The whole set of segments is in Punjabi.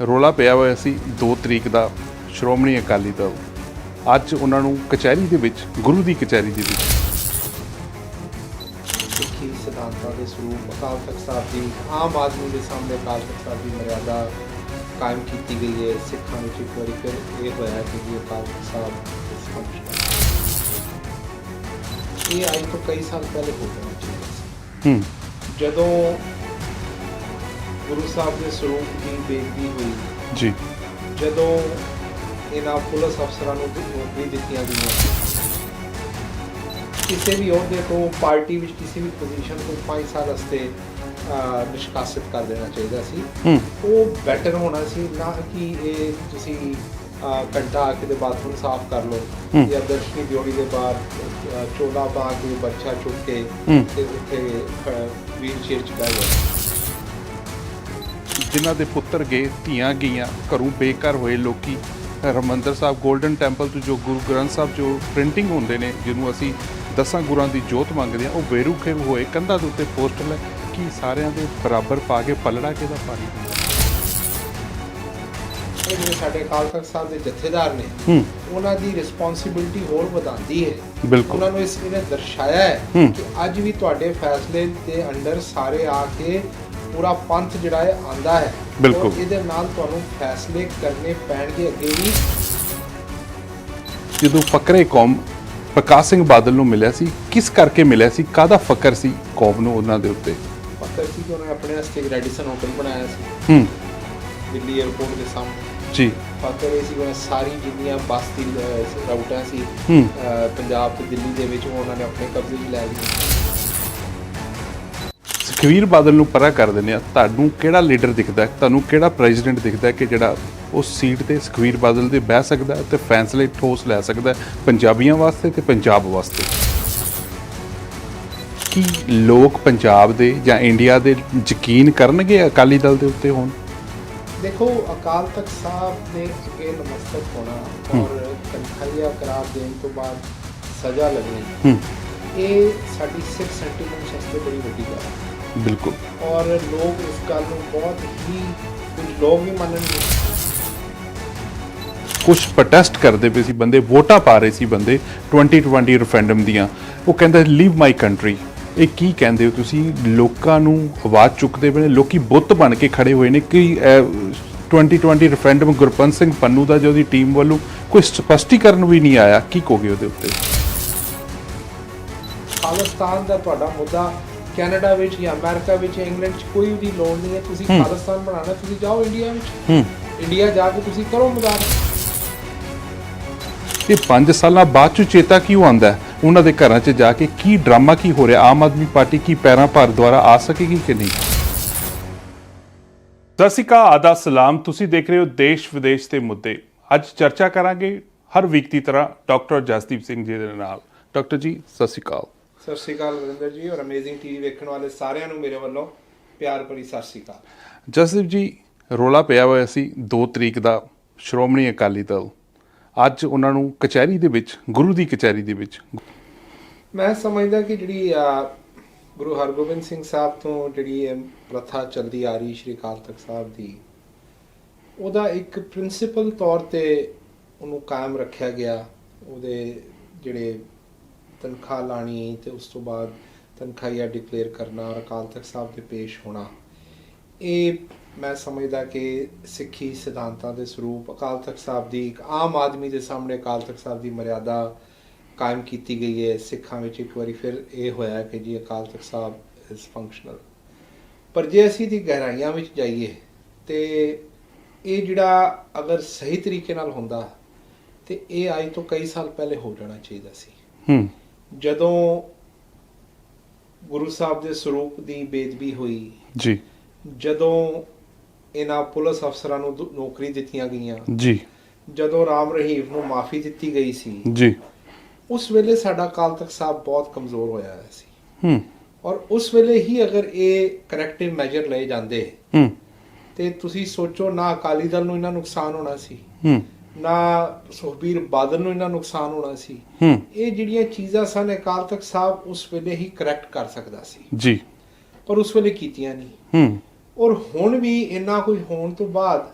ਰੋਲਾ ਪਿਆ ਹੋਇਆ ਸੀ 2 ਤਰੀਕ ਦਾ ਸ਼੍ਰੋਮਣੀ ਅਕਾਲੀ ਦਲ। ਅੱਜ ਉਹਨਾਂ ਨੂੰ ਕਚਹਿਰੀ ਦੇ ਵਿੱਚ ਗੁਰੂ ਦੀ ਕਚਹਿਰੀ ਦੇ ਵਿੱਚ। ਸਿੱਖੀ ਸਿਧਾਂਤਾਂ ਦੇ ਸਰੂਪ ਅਕਾਲ ਤਖਤ ਸਾਹਿਬ ਦੀ ਆਮ ਆਦਮੀ ਦੇ ਸਾਹਮਣੇ ਅਕਾਲ ਤਖਤ ਸਾਹਿਬ ਦੀ ਮਰਿਆਦਾ ਕਾਇਮ ਕੀਤੀ ਗਈ ਹੈ। ਸਿੱਖਾਂ ਵਿੱਚ ਇੱਕ ਵਾਰੀ ਫਿਰ ਇਹ ਹੋਇਆ ਕਿ ਜੀ ਅਕਾਲ ਤਖਤ ਸਾਹਿਬ ਇਸ ਫੰਕਸ਼ਨ ਇਹ ਅੱਜ ਤੋਂ ਕਈ ਸਾਲ ਪਹਿਲੇ ਹੋ ਗਿਆ ਹੂੰ। ਜਦੋਂ ਗੁਰੂ ਸਾਹਿਬ ਦੇ ਸਰੂਪ ਦੀ ਬੇਨਤੀ ਹੋਈ। ਜੀ। ਜਦੋਂ ਇਹਨਾਂ ਪੁਲਿਸ ਅਫਸਰਾਂ ਨੂੰ ਨੌਕਰੀ ਦਿੱਤੀਆਂ ਗਈਆਂ। ਕਿਸੇ ਵੀ ਅਹੁਦੇ ਤੋਂ ਪਾਰਟੀ ਵਿੱਚ ਕਿਸੇ ਵੀ ਪੋਜੀਸ਼ਨ ਤੋਂ 5 ਸਾਲ ਵਾਸਤੇ ਨਿਸ਼ਕਾਸਿਤ ਕਰ ਦੇਣਾ ਚਾਹੀਦਾ ਸੀ। ਉਹ ਬੈਟਰ ਹੋਣਾ ਸੀ ਨਾ ਕਿ ਇਹ ਤੁਸੀਂ ਘੰਟਾ ਆ ਕੇ ਦੇ ਬਾਥਰੂਮ ਸਾਫ਼ ਕਰ ਲਓ। ਜਾਂ ਦਰਸ਼ਨੀ ਦਿਓੜੀ ਦੇ ਬਾਹਰ ਚੋਲਾ ਪਾ ਕੇ ਬੱਚਾ ਚੁੱਕ ਕੇ। ਤੇ ਉੱਥੇ ਵੀਲ ਚੇਅਰ ਚ ਬਹਿ ਗਏ ਜਿਨ੍ਹਾਂ ਦੇ ਪੁੱਤਰ ਗਏ ਧੀਆਂ ਗਈਆਂ ਘਰੋਂ ਬੇਘਰ ਹੋਏ ਲੋਕੀ। ਹਰਿਮੰਦਰ ਸਾਹਿਬ 골ਡਨ ਟੈਂਪਲ ਤੋਂ ਜੋ ਗੁਰੂ ਗ੍ਰੰਥ ਸਾਹਿਬ ਜੋ ਪ੍ਰਿੰਟਿੰਗ ਹੁੰਦੇ ਨੇ ਜਿਹਨੂੰ ਅਸੀਂ ਦਸਾਂ ਗੁਰਾਂ ਦੀ ਜੋਤ ਮੰਗਦੇ ਆ ਉਹ ਬੇਰੁਖੇ ਹੋਏ ਕੰਧਾਂ ਦੇ ਉੱਤੇ ਪੋਸਟਰ ਲੈ ਕਿ ਸਾਰਿਆਂ ਦੇ ਬਰਾਬਰ ਪਾ ਕੇ ਪਲੜਾ ਕੇ ਦਾ ਪਾਣੀ ਇਹ ਜਿਹੜੇ ਸਾਡੇ ਅਕਾਲ ਤਖਤ ਸਾਹਿਬ ਦੇ ਜਥੇਦਾਰ ਨੇ ਹੂੰ। ਉਹਨਾਂ ਦੀ ਰਿਸਪੌਂਸਿਬਿਲਟੀ ਹੋਰ ਵਧਾਉਂਦੀ ਹੈ। ਬਿਲਕੁਲ। ਉਹਨਾਂ ਨੂੰ ਇਸ ਇਹਨੇ ਦਰਸਾਇਆ ਹੈ ਹੂੰ। ਕਿ ਅੱਜ ਵੀ ਤੁਹਾਡੇ ਫੈਸਲੇ ਦੇ ਅੰਡਰ ਸਾਰੇ ਆ ਕੇ ਪੂਰਾ ਪੰਥ ਜਿਹੜਾ ਹੈ ਆਂਦਾ ਹੈ। ਬਿਲਕੁਲ। ਇਹਦੇ ਨਾਲ ਤੁਹਾਨੂੰ ਫੈਸਲੇ ਕਰਨੇ ਪੈਣਗੇ ਅੱਗੇ ਵੀ। ਜਦੋਂ ਫਕਰੇ ਕੌਮ ਪ੍ਰਕਾਸ਼ ਸਿੰਘ ਬਾਦਲ ਨੂੰ ਮਿਲਿਆ ਸੀ ਕਿਸ ਕਰਕੇ ਮਿਲਿਆ ਸੀ ਕਾਹਦਾ ਫਕਰ ਸੀ ਕੌਮ ਨੂੰ ਉਹਨਾਂ ਦੇ ਉੱਤੇ? ਪਤਾ ਸੀ ਕਿ ਉਹਨੇ ਆਪਣੇ ਵਾਸਤੇ ਰੈਡੀਸਨ ਹੋਟਲ ਬਣਾਇਆ ਸੀ। ਹੂੰ। ਦਿੱਲੀ 에ਅਰਪੋਰਟ ਦੇ ਸਾਹਮਣੇ। ਜੀ। ਫਕਰ ਇਹ ਸੀ ਕਿ ਉਹਨੇ ਸਾਰੀ ਜਿੰਨੀਆਂ ਬੱਸ ਦੀ ਰਾਊਟਾਂ ਸੀ ਪੰਜਾਬ ਤੇ ਦਿੱਲੀ ਦੇ ਵਿੱਚ ਉਹ ਉਹਨਾਂ ਨੇ ਆਪਣੇ ਕਬਜ਼ੇ 'ਚ ਲੈ ਲਈਆਂ ਸੁਖਵੀਰ ਬਾਦਲ ਨੂੰ ਪਰਾ ਕਰ ਦਿੰਦੇ ਆ ਤੁਹਾਨੂੰ ਕਿਹੜਾ ਲੀਡਰ ਦਿਖਦਾ ਤੁਹਾਨੂੰ ਕਿਹੜਾ ਪ੍ਰੈਜ਼ੀਡੈਂਟ ਦਿਖਦਾ ਕਿ ਜਿਹੜਾ ਉਸ ਸੀਟ ਤੇ ਸੁਖਵੀਰ ਬਾਦਲ ਦੇ ਬਹਿ ਸਕਦਾ ਤੇ ਫੈਸਲੇ ਠੋਸ ਲੈ ਸਕਦਾ ਪੰਜਾਬੀਆਂ ਵਾਸਤੇ ਤੇ ਪੰਜਾਬ ਵਾਸਤੇ? ਕੀ ਲੋਕ ਪੰਜਾਬ ਦੇ ਜਾਂ ਇੰਡੀਆ ਦੇ ਯਕੀਨ ਕਰਨਗੇ ਅਕਾਲੀ ਦਲ ਦੇ ਉੱਤੇ ਹੁਣ? ਦੇਖੋ ਅਕਾਲ ਤਖਤ ਸਾਹਿਬ ਦੇ ਅੱਗੇ ਨਮਸਤਕ ਹੋਣਾ ਔਰ ਤਨਖਾਹੀਆ ਕਰਾਰ ਦੇਣ ਤੋਂ ਬਾਅਦ ਸਜ਼ਾ ਲੱਗਣੀ ਇਹ ਸਾਡੀ ਸਿੱਖ ਸੈਂਟੀਮੈਂਟਸ ਵਾਸਤੇ ਬੜੀ ਵੱਡੀ ਗੱਲ ਹੈ। ਬਿਲਕੁਲ। ਔਰ ਲੋਕ ਇਸ ਗੱਲ ਨੂੰ ਬਹੁਤ ਹੀ ਕੁਝ ਲੋਕ ਵੀ ਮੰਨਣਗੇ। ਕੁਝ ਪ੍ਰੋਟੈਸਟ ਕਰਦੇ ਪਏ ਸੀ ਬੰਦੇ ਵੋਟਾਂ ਪਾ ਰਹੇ ਸੀ ਬੰਦੇ 2020 ਰੈਫਰੈਂਡਮ ਦੀਆਂ। ਉਹ ਕਹਿੰਦਾ ਲੀਵ ਮਾਈ ਕੰਟਰੀ ਇਹ ਕੀ ਕਹਿੰਦੇ ਹੋ ਤੁਸੀਂ? ਲੋਕਾਂ ਨੂੰ ਆਵਾਜ਼ ਚੁੱਕਦੇ ਪਏ ਨੇ ਲੋਕੀ ਬੁੱਤ ਬਣ ਕੇ ਖੜੇ ਹੋਏ ਨੇ ਕਿ ਅਹ, 2020 ਰੈਫਰੈਂਡਮ ਗੁਰਪੰਤ ਸਿੰਘ ਪੰਨੂ ਦਾ ਜੋ ਉਹਦੀ ਟੀਮ ਵੱਲੋਂ ਕੋਈ ਸਪਸ਼ਟੀਕਰਨ ਵੀ ਨਹੀਂ ਆਇਆ ਕੀ ਕਹੋਗੇ ਉਹਦੇ ਉੱਤੇ? ਖਾਲਿਸਤਾਨ ਦਾ ਤੁਹਾਡਾ ਮੁੱਦਾ ਕੈਨੇਡਾ ਵਿੱਚ ਜਾਂ ਅਮਰੀਕਾ ਵਿੱਚ ਜਾਂ ਇੰਗਲੈਂਡ 'ਚ ਕੋਈ ਦੀ ਲੋੜ ਨਹੀਂ ਹੈ ਤੁਸੀਂ। ਖਾਲਿਸਤਾਨ ਬਣਾਉਣਾ ਤੁਸੀਂ ਜਾਓ ਇੰਡੀਆ ਵਿੱਚ। ਹੂੰ। ਇੰਡੀਆ ਜਾ ਕੇ ਤੁਸੀਂ ਕਰੋ ਮੁਜ਼ਾਹਰਾ। ਇਹ 5 ਸਾਲਾਂ ਬਾਅਦ ਚ ਚੇਤਾ ਕਿਉਂ ਆਂਦਾ? ਉਹਨਾਂ ਦੇ ਘਰਾਂ 'ਚ ਜਾ ਕੇ ਕੀ ਡਰਾਮਾ ਕੀ ਹੋ ਰਿਹਾ? ਆਮ ਆਦਮੀ ਪਾਰਟੀ ਕੀ ਪੈਰਾਂ ਭਾਰ ਦੁਆਰਾ ਆ ਸਕੇਗੀ ਕਿ ਨਹੀਂ? ਸਤਿ ਸ਼੍ਰੀ ਅਕਾਲ ਆਦਾ ਸਲਾਮ। ਤੁਸੀਂ ਦੇਖ ਰਹੇ ਹੋ ਦੇਸ਼ ਵਿਦੇਸ਼ ਦੇ ਮੁੱਦੇ। ਅੱਜ ਚਰਚਾ ਕਰਾਂਗੇ ਹਰ ਵੀਕ ਦੀ ਤਰ੍ਹਾਂ ਡਾਕਟਰ ਜਸਦੀਪ ਸਿੰਘ ਜੀ ਦੇ ਨਾਲ। ਡਾਕਟਰ ਜੀ ਸਤਿ ਸ਼੍ਰੀ ਅਕਾਲ। ਸਤਿ ਸ਼੍ਰੀ ਅਕਾਲ ਵਰਿੰਦਰ ਜੀ ਔਰ ਅਮੇਜ਼ਿੰਗ ਟੀਵੀ ਵੇਖਣ ਵਾਲੇ ਸਾਰਿਆਂ ਨੂੰ ਮੇਰੇ ਵੱਲੋਂ ਪਿਆਰ ਭਰੀ ਸਤਿ ਸ਼੍ਰੀ ਅਕਾਲ। ਜਸਦੀਪ ਜੀ ਰੋਲਾ ਪਿਆ ਹੋਇਆ ਸੀ 2 ਤਰੀਕ ਦਾ ਸ਼੍ਰੋਮਣੀ ਅਕਾਲੀ ਦਲ। ਅੱਜ ਉਹਨਾਂ ਨੂੰ ਕਚਹਿਰੀ ਦੇ ਵਿੱਚ ਗੁਰੂ ਦੀ ਕਚਹਿਰੀ ਦੇ ਵਿੱਚ। ਮੈਂ ਸਮਝਦਾ ਕਿ ਜਿਹੜੀ ਆ, ਗੁਰੂ ਹਰਗੋਬਿੰਦ ਸਿੰਘ ਸਾਹਿਬ ਤੋਂ ਜਿਹੜੀ ਇਹ ਪ੍ਰਥਾ ਚੱਲਦੀ ਆ ਰਹੀ ਸ਼੍ਰੀ ਅਕਾਲ ਤਖਤ ਸਾਹਿਬ ਦੀ ਉਹਦਾ ਇੱਕ ਪ੍ਰਿੰਸੀਪਲ ਤੌਰ ਤੇ ਉਹਨੂੰ ਕਾਇਮ ਰੱਖਿਆ ਗਿਆ। ਉਹਦੇ ਜਿਹੜੇ ਤਨਖਾਹ ਲਾਣੀ ਤੇ ਉਸ ਤੋਂ ਬਾਅਦ ਤਨਖਾਹੀਆ ਡਿਕਲੇਅਰ ਕਰਨਾ ਔਰ ਅਕਾਲ ਤਖਤ ਸਾਹਿਬ ਤੇ ਪੇਸ਼ ਹੋਣਾ। ਇਹ ਮੈਂ ਸਮਝਦਾ ਕਿ ਸਿੱਖੀ ਸਿਧਾਂਤਾਂ ਦੇ ਸਰੂਪ ਅਕਾਲ ਤਖਤ ਸਾਹਿਬ ਦੀ ਇੱਕ ਆਮ ਆਦਮੀ ਦੇ ਸਾਹਮਣੇ ਅਕਾਲ ਤਖਤ ਸਾਹਿਬ ਦੀ ਮਰਿਆਦਾ ਕਾਇਮ ਕੀਤੀ ਗਈ ਹੈ। ਸਿੱਖਾਂ ਵਿੱਚ ਇੱਕ ਵਾਰੀ ਫਿਰ ਇਹ ਹੋਇਆ ਕਿ ਜੀ ਅਕਾਲ ਤਖਤ ਸਾਹਿਬ ਇਸ ਫੰਕਸ਼ਨਲ ਪਰ ਜੇ ਅਸੀਂ ਦੀ ਗਹਿਰਾਈਆਂ ਵਿੱਚ ਜਾਈਏ ਤੇ ਇਹ ਜਿਹੜਾ ਅਗਰ ਸਹੀ ਤਰੀਕੇ ਨਾਲ ਹੁੰਦਾ ਤੇ ਇਹ ਅੱਜ ਤੋਂ ਕਈ ਸਾਲ ਪਹਿਲੇ ਹੋ ਜਾਣਾ ਚਾਹੀਦਾ ਸੀ। ਹੂੰ। ਜਦੋਂ ਗੁਰੂ ਸਾਹਿਬ ਦੇ ਸਰੂਪ ਦੀ ਬੇਦਬੀ ਹੋਈ ਜੀ। ਜਦੋਂ ਇਹਨਾਂ ਪੁਲਿਸ ਅਫਸਰਾਂ ਨੂੰ ਦੁ- ਨੌਕਰੀ ਦਿੱਤੀਆਂ ਗਈਆਂ ਜੀ। ਜਦੋਂ ਰਾਮ ਰਹੀਮ ਨੂੰ ਮਾਫੀ ਦਿੱਤੀ ਗਈ ਸੀ ਜੀ। ਉਸ ਵੇਲੇ ਸਾਡਾ ਅਕਾਲ ਤਖਤ ਸਾਹਿਬ ਬਹੁਤ ਕਮਜ਼ੋਰ ਹੋਇਆ ਹੋਇਆ ਸੀ। ਹੂੰ। ਔਰ ਉਸ ਵੇਲੇ ਹੀ ਅਗਰ ਇਹ ਕਰੈਕਟਿਵ ਮੈਜਰ ਲਏ ਜਾਂਦੇ ਹੂੰ। ਤੇ ਤੁਸੀਂ ਸੋਚੋ ਨਾ ਅਕਾਲੀ ਦਲ ਨੂੰ ਇਹਨਾਂ ਨੁਕਸਾਨ ਹੋਣਾ ਸੀ ਹੂੰ। ਨਾ ਸੁਖਬੀਰ ਬਾਦਲ ਨੂੰ ਇਹਨਾਂ ਨੁਕਸਾਨ ਹੋਣਾ ਸੀ। ਇਹ ਜਿਹੜੀਆਂ ਚੀਜ਼ਾਂ ਸਨ ਅਕਾਲ ਤਖਤ ਸਾਹਿਬ ਉਸ ਵੇਲੇ ਹੀ ਕਰੈਕਟ ਕਰ ਸਕਦਾ ਸੀ। ਜੀ। ਪਰ ਉਸ ਵੇਲੇ ਕੀਤੀਆਂ ਨਹੀਂ। ਹੂੰ। ਔਰ ਹੁਣ ਵੀ ਇੰਨਾ ਕੁਝ ਹੋਣ ਤੋਂ ਬਾਅਦ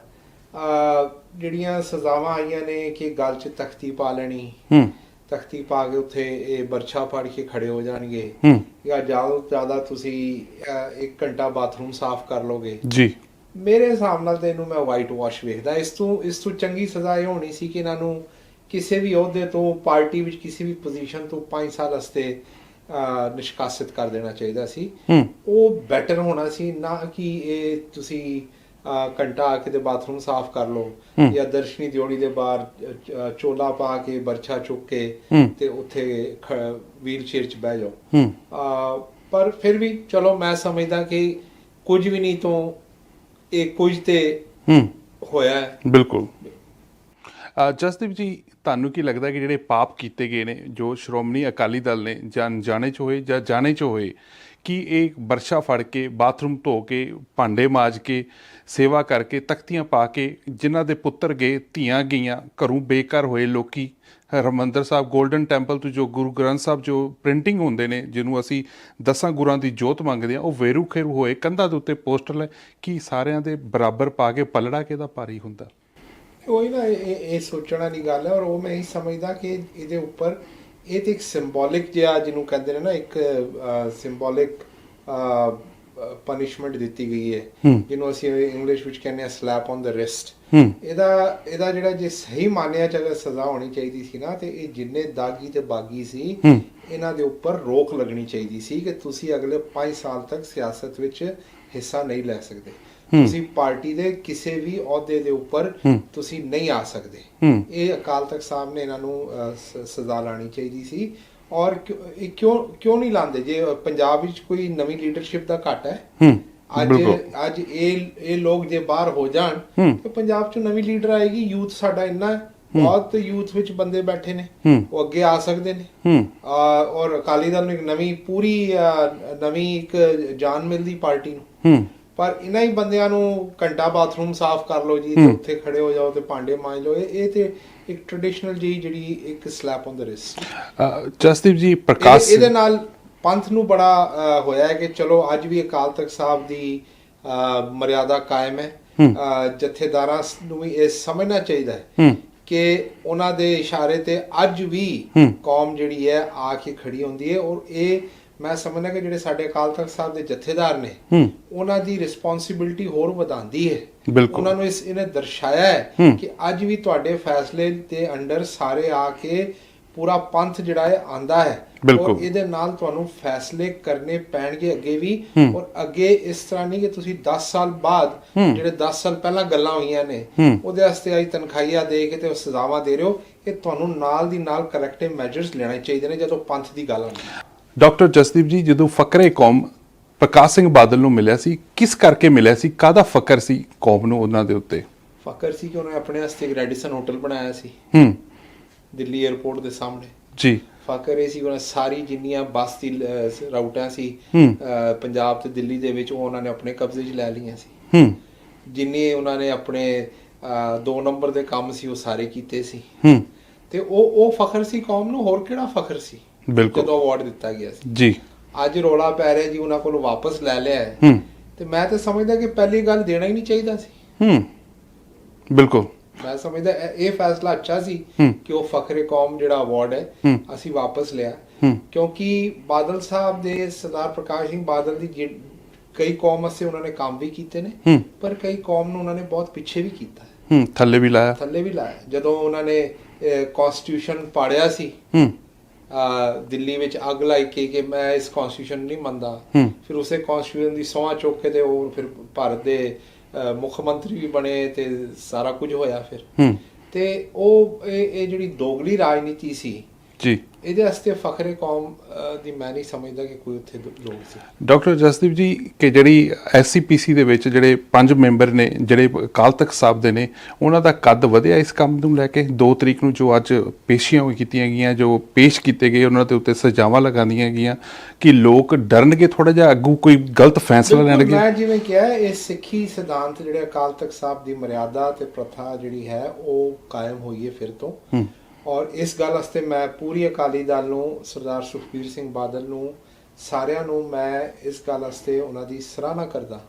ਜਿਹੜੀਆਂ ਸਜ਼ਾਵਾਂ ਆਈਆਂ ਨੇ ਕਿ ਗੱਲ 'ਚ ਤਖਤੀ ਪਾ ਲੈਣੀ ਹੂੰ। ਤਖਤੀ ਪਾ ਕੇ ਉੱਥੇ ਇਹ ਬਰਛਾ ਫੜ ਕੇ ਖੜੇ ਹੋ ਜਾਣਗੇ। ਹੂੰ। ਜਾਂ ਜ਼ਿਆਦਾ ਤੋਂ ਜ਼ਿਆਦਾ ਤੁਸੀਂ ਇੱਕ ਘੰਟਾ ਬਾਥਰੂਮ ਸਾਫ਼ ਕਰ ਲੋਗੇ। ਜੀ। ਮੇਰੇ ਹਿਸਾਬ ਨਾਲ ਤੇ ਇਹਨੂੰ ਮੈਂ ਵਾਈਟ ਵਾਸ਼ ਵੇਖਦਾ। ਇਸ ਤੋਂ ਇਸ ਤੋਂ ਚੰਗੀ ਸਜ਼ਾ ਇਹ ਹੋਣੀ ਸੀ ਕਿ ਇਹਨਾਂ ਨੂੰ ਕਿਸੇ ਵੀ ਅਹੁਦੇ ਤੋਂ ਪਾਰਟੀ ਵਿੱਚ ਕਿਸੇ ਵੀ ਪੋਜੀਸ਼ਨ ਤੋਂ 5 ਸਾਲ ਵਾਸਤੇ ਨਿਸ਼ਕਾਸਿਤ ਕਰ ਦੇਣਾ ਚਾਹੀਦਾ ਸੀ। ਉਹ ਬੈਟਰ ਹੋਣਾ ਸੀ ਨਾ ਕਿ ਇਹ ਤੁਸੀਂ ਘੰਟਾ ਆ ਕੇ ਤੇ ਬਾਥਰੂਮ ਸਾਫ਼ ਕਰ ਲਓ। ਜਾਂ ਦਰਸ਼ਨੀ ਦਿਓੜੀ ਦੇ ਬਾਹਰ ਚੋਲਾ ਪਾ ਕੇ ਬਰਛਾ ਚੁੱਕ ਕੇ। ਤੇ ਉੱਥੇ ਵੀਲ ਚੇਅਰ 'ਚ ਬਹਿ ਜਾਓ। ਪਰ ਫਿਰ ਵੀ ਚਲੋ ਮੈਂ ਸਮਝਦਾ ਕਿ ਕੁਝ ਵੀ ਨਹੀਂ ਤੋਂ ਇਹ ਕੁਝ ਤੇ ਹੂੰ। ਹੋਇਆ ਹੈ। ਬਿਲਕੁਲ। ਅ, ਜਸਦੀਪ ਜੀ ਤੁਹਾਨੂੰ ਕੀ ਲੱਗਦਾ ਕਿ ਜਿਹੜੇ ਪਾਪ ਕੀਤੇ ਗਏ ਨੇ ਜੋ ਸ਼੍ਰੋਮਣੀ ਅਕਾਲੀ ਦਲ ਨੇ ਜਾਂ ਜਾਣੇ ਚ ਹੋਏ ਜਾਂ ਜਾਣੇ ਚ ਹੋਏ ਕਿ ਇਹ ਵਰਸ਼ਾ ਫੜ ਕੇ, ਬਾਥਰੂਮ ਧੋ ਕੇ, ਭਾਂਡੇ ਮਾਜ ਕੇ, ਸੇਵਾ ਕਰਕੇ, ਤਖਤੀਆਂ ਪਾ ਕੇ, ਜਿਨ੍ਹਾਂ ਦੇ ਪੁੱਤਰ ਗਏ, ਧੀਆਂ ਗਈਆਂ, ਘਰੋਂ ਬੇਘਰ ਹੋਏ ਲੋਕੀ? ਹਰਿਮੰਦਰ ਸਾਹਿਬ 골ਡਨ ਟੈਂਪਲ ਤੋਂ ਜੋ ਗੁਰੂ ਗ੍ਰੰਥ ਸਾਹਿਬ ਜੋ ਪ੍ਰਿੰਟਿੰਗ ਹੁੰਦੇ ਨੇ, ਜਿਹਨੂੰ ਅਸੀਂ ਦਸਾਂ ਗੁਰਾਂ ਦੀ ਜੋਤ ਮੰਗਦੇ ਆ ਉਹ ਵੇਰੂ ਖੇਰੂ ਹੋਏ, ਕੰਧਾਂ ਦੇ ਉੱਤੇ ਪੋਸਟਰ ਲੈ ਕਿ ਸਾਰਿਆਂ ਦੇ ਬਰਾਬਰ ਪਾ ਕੇ ਪਲੜਾ ਕਿਹਦਾ ਭਾਰੀ ਹੁੰਦਾ? ਉਹੀ ਨਾ, ਇਹ, ਇਹ- ਇਹ ਸੋਚਣ ਵਾਲੀ ਗੱਲ ਹੈ, ਔਰ ਉਹ ਮੈਂ ਇਹ ਸਮਝਦਾ ਕਿ ਇਹਦੇ ਉੱਪਰ ਇਹ ਤੇ ਇੱਕ ਸਿੰਬੋਲਿਕ ਜਿਹਾ ਜਿਹਨੂੰ ਕਹਿੰਦੇ ਨੇ ਨਾ ਇੱਕ ਸਿੰਬੋਲਿਕ ਪਨਿਸ਼ਮੈਂਟ ਦਿੱਤੀ ਗਈ ਹੈ। ਜਿਹਨੂੰ ਅਸੀਂ ਇੰਗਲਿਸ਼ ਵਿੱਚ ਕਹਿੰਦੇ ਆ ਸਲੈਪ ਔਨ ਦ ਰਿਸਟ ਇਹਦਾ ਇਹਦਾ ਜਿਹੜਾ ਜੇ ਸਹੀ ਮਾਨਿਆ ਚ ਅਗਰ ਸਜ਼ਾ ਹੋਣੀ ਚਾਹੀਦੀ ਸੀ ਨਾ ਤੇ ਇਹ ਜਿੰਨੇ ਦਾਗੀ ਤੇ ਬਾਗੀ ਸੀ। ਇਹਨਾਂ ਦੇ ਉੱਪਰ ਰੋਕ ਲੱਗਣੀ ਚਾਹੀਦੀ ਸੀ ਕਿ ਤੁਸੀਂ ਅਗਲੇ 5 ਸਾਲ ਤੱਕ ਸਿਆਸਤ ਵਿੱਚ ਹਿੱਸਾ ਨਹੀਂ ਲੈ ਸਕਦੇ ਤੁਸੀਂ ਪਾਰਟੀ ਦੇ ਕਿਸੇ ਵੀ ਅਹੁਦੇ ਦੇ ਉੱਪਰ। ਤੁਸੀਂ ਨਹੀਂ ਆ ਸਕਦੇ। ਇਹ ਅਕਾਲ ਤਖਤ ਸਾਹਿਬ ਨੇ ਇਹਨਾਂ ਨੂੰ ਸਜ਼ਾ ਲਾਣੀ ਚਾਹੀਦੀ ਸੀ। ਔਰ ਕਿਉਂ- ਕਿਉਂ ਨਹੀਂ ਲਾਉਂਦੇ? ਜੇ ਪੰਜਾਬ ਵਿੱਚ ਕੋਈ ਨਵੀਂ ਲੀਡਰਸ਼ਿਪ ਦਾ ਘਟ ਹੈ ਅੱਜ ਅੱਜ ਇਹ ਇਹ ਲੋਕ ਜੇ ਬਾਹਰ ਹੋ ਜਾਣ। ਤੇ ਪੰਜਾਬ 'ਚ ਨਵੀਂ ਲੀਡਰ ਆਏਗੀ। ਯੂਥ ਸਾਡਾ ਇੰਨਾ ਹੈ। ਬਹੁਤ ਯੂਥ ਵਿੱਚ ਬੰਦੇ ਬੈਠੇ ਨੇ। ਉਹ ਅੱਗੇ ਆ ਸਕਦੇ ਨੇ। ਔਰ ਅਕਾਲੀ ਦਲ ਨੂੰ ਇੱਕ ਨਵੀਂ ਪੂਰੀ ਨਵੀਂ ਇੱਕ ਜਾਨ ਮਿਲਦੀ ਪਾਰਟੀ ਨੂੰ। ਪਰ ਇਹਨਾਂ ਹੀ ਬੰਦਿਆਂ ਨੂੰ ਘੰਟਾ ਬਾਥਰੂਮ ਸਾਫ਼ ਕਰ ਲਓ ਜੀ ਉੱਥੇ ਖੜੇ ਹੋ ਜਾਓ ਤੇ ਭਾਂਡੇ ਮਾਂਜ ਲਓ। ਇਹ ਤੇ ਇੱਕ ਟ੍ਰੈਡੀਸ਼ਨਲ ਜੀ ਜਿਹੜੀ ਇੱਕ slap on the wrist Jasdeep ji Prakash ਇਹਦੇ ਨਾਲ ਪੰਥ ਨੂੰ ਬੜਾ ਹੋਇਆ ਹੈ ਕਿ ਚਲੋ ਅੱਜ ਵੀ ਅਕਾਲ ਤਖਤ ਸਾਹਿਬ ਦੀ ਮਰਿਆਦਾ ਕਾਇਮ ਹੈ। ਜਥੇਦਾਰਾਂ ਨੂੰ ਵੀ ਇਹ ਸਮਝਣਾ ਚਾਹੀਦਾ ਹੈ ਕਿ ਉਹਨਾਂ ਦੇ ਇਸ਼ਾਰੇ ਤੇ ਅੱਜ ਵੀ। ਕੌਮ ਜਿਹੜੀ ਹੈ ਆ ਕੇ ਖੜੀ ਹੁੰਦੀ ਹੈ ਔਰ ਇਹ ਮੈਂ ਸਮਝਦਾ ਕਿ ਜਿਹੜੇ ਸਾਡੇ ਅਕਾਲ ਤਖਤ ਸਾਹਿਬ ਦੇ ਜਥੇਦਾਰ ਨੇ ਉਹਨਾਂ ਦੀ ਰਿਸਪੌਂਸਿਬਿਲਟੀ ਹੋਰ ਵਧਾਉਂਦੀ ਹੈ। ਉਹਨਾਂ ਨੂੰ ਇਸ ਇਹਨੇ ਦਰਸਾਇਆ ਹੈ। ਕਿ ਅੱਜ ਵੀ ਤੁਹਾਡੇ ਫੈਸਲੇ ਦੇ ਅੰਡਰ ਸਾਰੇ ਆ ਕੇ ਪੂਰਾ ਪੰਥ ਜਿਹੜਾ ਹੈ ਆਂਦਾ ਹੈ। ਔਰ ਇਹਦੇ ਨਾਲ ਤੁਹਾਨੂੰ ਫੈਸਲੇ ਕਰਨੇ ਪੈਣਗੇ ਅੱਗੇ ਵੀ। ਔਰ ਅੱਗੇ ਇਸ ਤਰ੍ਹਾਂ ਨਹੀਂ ਕਿ ਤੁਸੀਂ 10 ਸਾਲ ਬਾਅਦ। ਜਿਹੜੇ 10 ਸਾਲ ਪਹਿਲਾਂ ਗੱਲਾਂ ਹੋਈਆਂ ਨੇ। ਉਹਦੇ ਵਾਸਤੇ ਆਈ ਤਨਖਾਹੀਆਂ ਦੇ ਕੇ ਤੇ ਸਜ਼ਾਵਾਂ ਦੇ ਰਹੇ ਹੋ ਇਹ ਤੁਹਾਨੂੰ ਨਾਲ ਦੀ ਨਾਲ ਕਰੈਕਟਿਵ ਮੈਜਰਸ ਲੈਣੇ ਚਾਹੀਦੇ ਨੇ ਜਦੋਂ ਪੰਥ ਦੀ ਗੱਲ ਆਉਂਦੀ ਹੈ ਡਾਕਟਰ ਜਸਦੀਪ ਜੀ ਜਦੋਂ ਫਕਰੇ ਕੌਮ ਪ੍ਰਕਾਸ਼ ਸਿੰਘ ਬਾਦਲ ਨੂੰ ਮਿਲਿਆ ਸੀ ਕਿਸ ਕਰਕੇ ਮਿਲਿਆ ਸੀ? ਕਾਹਦਾ ਫਕਰ ਸੀ ਕੌਮ ਨੂੰ ਉਹਨਾਂ ਦੇ ਉੱਤੇ? ਫਕਰ ਸੀ ਕਿ ਉਹਨੇ ਆਪਣੇ ਵਾਸਤੇ ਇੱਕ ਰੈਡੀਸਨ ਹੋਟਲ ਬਣਾਇਆ ਸੀ। ਹੂੰ। ਦਿੱਲੀ 에ਅਰਪੋਰਟ ਦੇ ਸਾਹਮਣੇ। ਜੀ। ਫਕਰ ਇਹ ਸੀ ਉਹਨਾਂ ਸਾਰੀ ਜਿੰਨੀਆਂ ਬੱਸ ਦੀ ਰਾਊਟਾਂ ਸੀ ਪੰਜਾਬ ਤੇ ਦਿੱਲੀ ਦੇ ਵਿੱਚ ਉਹ ਉਹਨਾਂ ਨੇ ਆਪਣੇ ਕਬਜ਼ੇ 'ਚ ਲੈ ਲਈਆਂ ਸੀ। ਹੂੰ। ਜਿੰਨੇ ਉਹਨਾਂ ਨੇ ਆਪਣੇ ਦੋ ਨੰਬਰ ਦੇ ਕੰਮ ਸੀ ਉਹ ਸਾਰੇ ਕੀਤੇ ਸੀ। ਹੂੰ। ਤੇ ਉਹ ਉਹ ਫਖਰ ਸੀ ਕੌਮ ਨੂੰ? ਹੋਰ ਕਿਹੜਾ ਫਖਰ ਸੀ? ਬਿਲਕੁਲ। ਜਦੋਂ ਅਵਾਰਡ ਦਿੱਤਾ ਗਿਆ ਸੀ। ਜੀ। ਅੱਜ ਰੋਲਾ ਪੈ ਰਿਹਾ ਜੀ ਉਹਨਾਂ ਕੋਲੋਂ ਵਾਪਸ ਲੈ ਲਿਆ ਹੈ। ਹੂੰ। ਤੇ ਮੈਂ ਤਾਂ ਸਮਝਦਾ ਕਿ ਪਹਿਲੀ ਗੱਲ ਦੇਣਾ ਹੀ ਨਹੀਂ ਚਾਹੀਦਾ ਸੀ। ਹੂੰ। ਬਿਲਕੁਲ। ਮੈਂ ਸਮਝਦਾ ਇਹ- ਫੈਸਲਾ ਅੱਛਾ ਸੀ। ਕਿ ਉਹ ਫਖਰੇ ਕੌਮ ਜਿਹੜਾ ਅਵਾਰਡ ਹੈ। ਅਸੀਂ ਵਾਪਸ ਲਿਆ। ਕਿਉਂਕਿ ਬਾਦਲ ਸਾਹਿਬ ਦੇ ਸਰਦਾਰ ਪ੍ਰਕਾਸ਼ ਸਿੰਘ ਬਾਦਲ ਦੀ ਕਈ ਕੌਮ ਵਾਸਤੇ ਉਹਨਾਂ ਨੇ ਕੰਮ ਵੀ ਕੀਤੇ ਨੇ ਪਰ ਕਈ ਕੌਮ ਨੂੰ ਉਹਨਾਂ ਨੇ ਬਹੁਤ ਪਿੱਛੇ ਵੀ ਕੀਤਾ ਹੈ। ਥੱਲੇ ਵੀ ਲਾਇਆ। ਥੱਲੇ ਵੀ ਲਾਇਆ। ਜਦੋਂ ਉਹਨਾਂ ਨੇ ਕਨਸਟੀਟਿਊਸ਼ਨ ਪਾੜਿਆ ਸੀ ਹੂੰ। ਦਿੱਲੀ ਵਿੱਚ ਅੱਗ ਲਾਈ ਕੇ ਕਿ ਮੈਂ ਇਸ ਕਨਸਟੀਟਿਊਸ਼ਨ ਨਹੀਂ ਮੰਨਦਾ। ਫਿਰ ਉਸੇ ਕਨਸਟੀਟਿਊਸ਼ਨ ਦੀ ਸੋਹਾਂ ਚੁੱਕ ਕੇ ਤੇ ਉਹ ਫਿਰ ਭਾਰਤ ਦੇ ਮੁੱਖ ਮੰਤਰੀ ਵੀ ਬਣੇ ਤੇ ਸਾਰਾ ਕੁਝ ਹੋਇਆ ਫਿਰ। ਤੇ ਉਹ ਇਹ ਜਿਹੜੀ ਦੋਗਲੀ ਰਾਜਨੀਤੀ ਸੀ ਜੀ। ਇਹਦੇ ਵਾਸਤੇ ਫਖਰੇ ਕੌਮ ਦੀ ਮੈਂ ਨਹੀਂ ਸਮਝਦਾ ਕਿ ਕੋਈ ਉੱਥੇ ਲੋਕ ਸੀ। ਡਾਕਟਰ ਜਸਦੀਪ ਜੀ ਕਿ ਜਿਹੜੀ ਐਸਸੀਪੀਸੀ ਦੇ ਵਿੱਚ ਜਿਹੜੇ ਪੰਜ ਮੈਂਬਰ ਨੇ ਜਿਹੜੇ ਅਕਾਲ ਤਖਤ ਸਾਹਿਬ ਦੇ ਨੇ ਉਹਨਾਂ ਦਾ ਕੱਦ ਵਧਿਆ ਇਸ ਕੰਮ ਨੂੰ ਲੈ ਕੇ? 2 ਤਰੀਕ ਨੂੰ ਜੋ ਅੱਜ ਪੇਸ਼ੀਆਂ ਹੋਈ ਕੀਤੀਆਂ ਗਈਆਂ ਜੋ ਪੇਸ਼ ਕੀਤੇ ਗਏ ਉਹਨਾਂ ਦੇ ਉੱਤੇ ਸਜ਼ਾਵਾਂ ਲਗਾਉਂਦੀਆਂ ਗਈਆਂ ਕਿ ਲੋਕ ਡਰਨਗੇ ਥੋੜਾ ਜਿਹਾ? ਅੱਗੂ ਕੋਈ ਗਲਤ ਫੈਸਲਾ ਲੈਣਗੇ ਮੈਂ ਜਿਵੇਂ ਕਿਹਾ ਇਹ ਸਿੱਖੀ ਸਿਧਾਂਤ ਜਿਹੜੇ ਅਕਾਲ ਤਖਤ ਸਾਹਿਬ ਦੀ ਮਰਿਆਦਾ ਤੇ ਪ੍ਰਥਾ ਜਿਹੜੀ ਹੈ ਉਹ ਕਾਇਮ ਹੋਈ ਹੈ ਫਿਰ ਤੋਂ। ਹੂੰ। ਔਰ ਇਸ ਗੱਲ ਵਾਸਤੇ ਮੈਂ ਪੂਰੀ ਅਕਾਲੀ ਦਲ ਨੂੰ ਸਰਦਾਰ ਸੁਖਬੀਰ ਸਿੰਘ ਬਾਦਲ ਨੂੰ ਸਾਰਿਆਂ ਨੂੰ ਮੈਂ ਇਸ ਗੱਲ ਵਾਸਤੇ ਉਹਨਾਂ ਦੀ ਸਰਾਹਨਾ ਕਰਦਾ।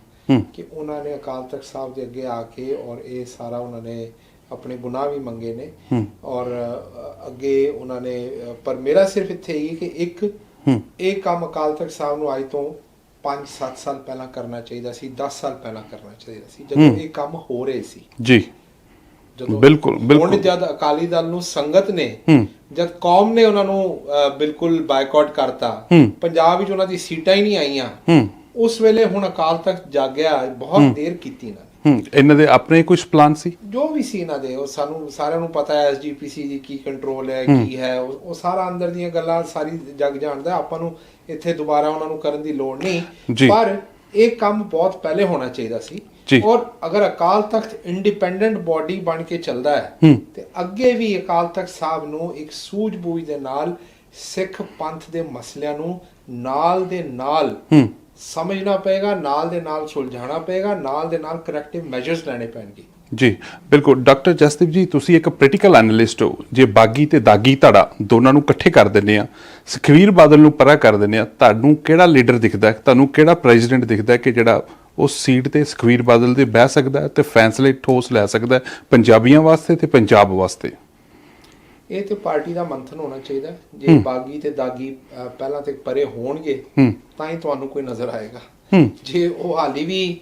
ਕਿ ਉਹਨਾਂ ਨੇ ਅਕਾਲ ਤਖਤ ਸਾਹਿਬ ਦੇ ਅੱਗੇ ਆ ਕੇ ਔਰ ਇਹ ਸਾਰਾ ਉਹਨਾਂ ਨੇ ਆਪਣੇ ਗੁਨਾਹ ਵੀ ਮੰਗੇ ਨੇ। ਔਰ ਅੱਗੇ ਉਹਨਾਂ ਨੇ ਪਰ ਮੇਰਾ ਸਿਰਫ ਇੱਥੇ ਇਹ ਹੈ ਕਿ ਇੱਕ ਇਹ ਕੰਮ ਅਕਾਲ ਤਖਤ ਸਾਹਿਬ ਨੂੰ ਅੱਜ ਤੋਂ 5-7 ਸਾਲ ਪਹਿਲਾਂ ਕਰਨਾ ਚਾਹੀਦਾ ਸੀ 10 ਸਾਲ ਪਹਿਲਾਂ ਕਰਨਾ ਚਾਹੀਦਾ ਸੀ ਜਦੋਂ। ਇਹ ਕੰਮ ਹੋ ਰਹੇ ਸੀ ਜੀ ਬਿਲਕੁਲ, ਬਿਲਕੁਲ। ਹੁਣ ਜਦ ਅਕਾਲੀ ਦਲ ਨੂੰ ਸੰਗਤ ਨੇ ਜਦ ਕੌਮ ਨੇ ਉਹਨਾਂ ਨੂੰ ਬਿਲਕੁਲ ਬਾਈਕਾਟ ਕਰਤਾ। ਪੰਜਾਬ ਵਿੱਚ ਉਹਨਾਂ ਦੀ ਸੀਟਾਂ ਹੀ ਨਹੀਂ ਆਈਆਂ। ਉਸ ਵੇਲੇ ਹੁਣ ਅਕਾਲ ਤਖਤ ਜਾਗਿਆ ਬਹੁਤ ਦੇਰ ਕੀਤੀ ਨੇ। ਹੂੰ। ਇਹਨਾਂ ਦੇ ਆਪਣੇ ਕੁਝ ਪਲਾਨ ਸੀ? ਜੋ ਵੀ ਸੀ ਇਹਨਾਂ ਦੇ ਉਹ ਸਾਨੂੰ ਸਾਰਿਆਂ ਨੂੰ ਪਤਾ ਹੈ ਐਸਜੀਪੀਸੀ ਦੀ ਕੀ ਕੰਟਰੋਲ ਹੈ ਕੀ ਹੈ ਉਹ ਸਾਰਾ ਅੰਦਰ ਦੀਆਂ ਗੱਲਾਂ ਸਾਰੀ ਜੱਗ ਜਾਣਦਾ। ਆਪਾਂ ਨੂੰ ਇੱਥੇ ਦੁਬਾਰਾ ਉਹਨਾਂ ਨੂੰ ਕਰਨ ਦੀ ਲੋੜ। ਨਹੀਂ। ਪਰ ਇਹ ਕੰਮ ਬਹੁਤ ਪਹਿਲੇ ਹੋਣਾ ਚਾਹੀਦਾ ਸੀ। ਜੀ। ਔਰ ਅਗਰ ਅਕਾਲ ਤਖਤ ਇੰਡੀਪੈਂਡੈਂਟ ਬਾਡੀ ਬਣ ਕੇ ਚੱਲਦਾ ਹੈ। ਤੇ ਅੱਗੇ ਵੀ ਅਕਾਲ ਤਖਤ ਸਾਹਿਬ ਨੂੰ ਇੱਕ ਸੂਝ-ਬੂਝ ਦੇ ਨਾਲ ਸਿੱਖ ਪੰਥ ਦੇ ਮਸਲਿਆਂ ਨੂੰ ਨਾਲ ਦੇ ਨਾਲ ਸਮਝਣਾ ਪਏਗਾ ਨਾਲ ਦੇ ਨਾਲ ਸੁਲਝਾਉਣਾ ਪਏਗਾ ਨਾਲ ਦੇ ਨਾਲ ਕਰੈਕਟਿਵ ਮੈਜਰਸ ਲੈਣੇ ਪੈਣਗੇ ਜੀ ਬਿਲਕੁਲ ਡਾਕਟਰ ਜਸਦੀਪ ਜੀ ਤੁਸੀਂ ਇੱਕ ਪੋਲੀਟੀਕਲ ਐਨਾਲਿਸਟ ਹੋ ਜੇ ਬਾਗੀ ਤੇ ਦਾਗੀ ਧੜਾ ਦੋਨਾਂ ਨੂੰ ਇਕੱਠੇ ਕਰ ਦਿੰਦੇ ਆ ਸੁਖਵੀਰ ਬਾਦਲ ਨੂੰ ਪਰਾ ਕਰ ਦਿੰਦੇ ਆ ਤੁਹਾਨੂੰ ਕਿਹੜਾ ਲੀਡਰ ਦਿਖਦਾ ਹੈ ਤੁਹਾਨੂੰ ਕਿਹੜਾ ਪ੍ਰੈਜ਼ੀਡੈਂਟ ਦਿਖਦਾ ਹੈ ਕਿ ਜਿਹੜਾ ਉਸ ਸੀਟ ਤੇ ਸੁਖਵੀਰ ਬਾਦਲ ਦੇ ਬਹਿ ਸਕਦਾ ਤੇ ਫੈਸਲੇ ਠੋਸ ਲੈ ਸਕਦਾ ਪੰਜਾਬੀਆਂ ਵਾਸਤੇ ਤੇ ਪੰਜਾਬ ਵਾਸਤੇ। ਇਹ ਤੇ ਪਾਰਟੀ ਦਾ ਮੰਥਨ ਹੋਣਾ ਚਾਹੀਦਾ। ਜੇ ਬਾਗੀ ਤੇ ਦਾਗੀ ਪਹਿਲਾਂ ਤੇ ਪਰੇ ਹੋਣਗੇ ਤਾਂ ਹੀ ਤੁਹਾਨੂੰ ਕੋਈ ਨਜ਼ਰ ਆਏਗਾ। ਜੇ ਉਹ ਹਾਲੀ ਵੀ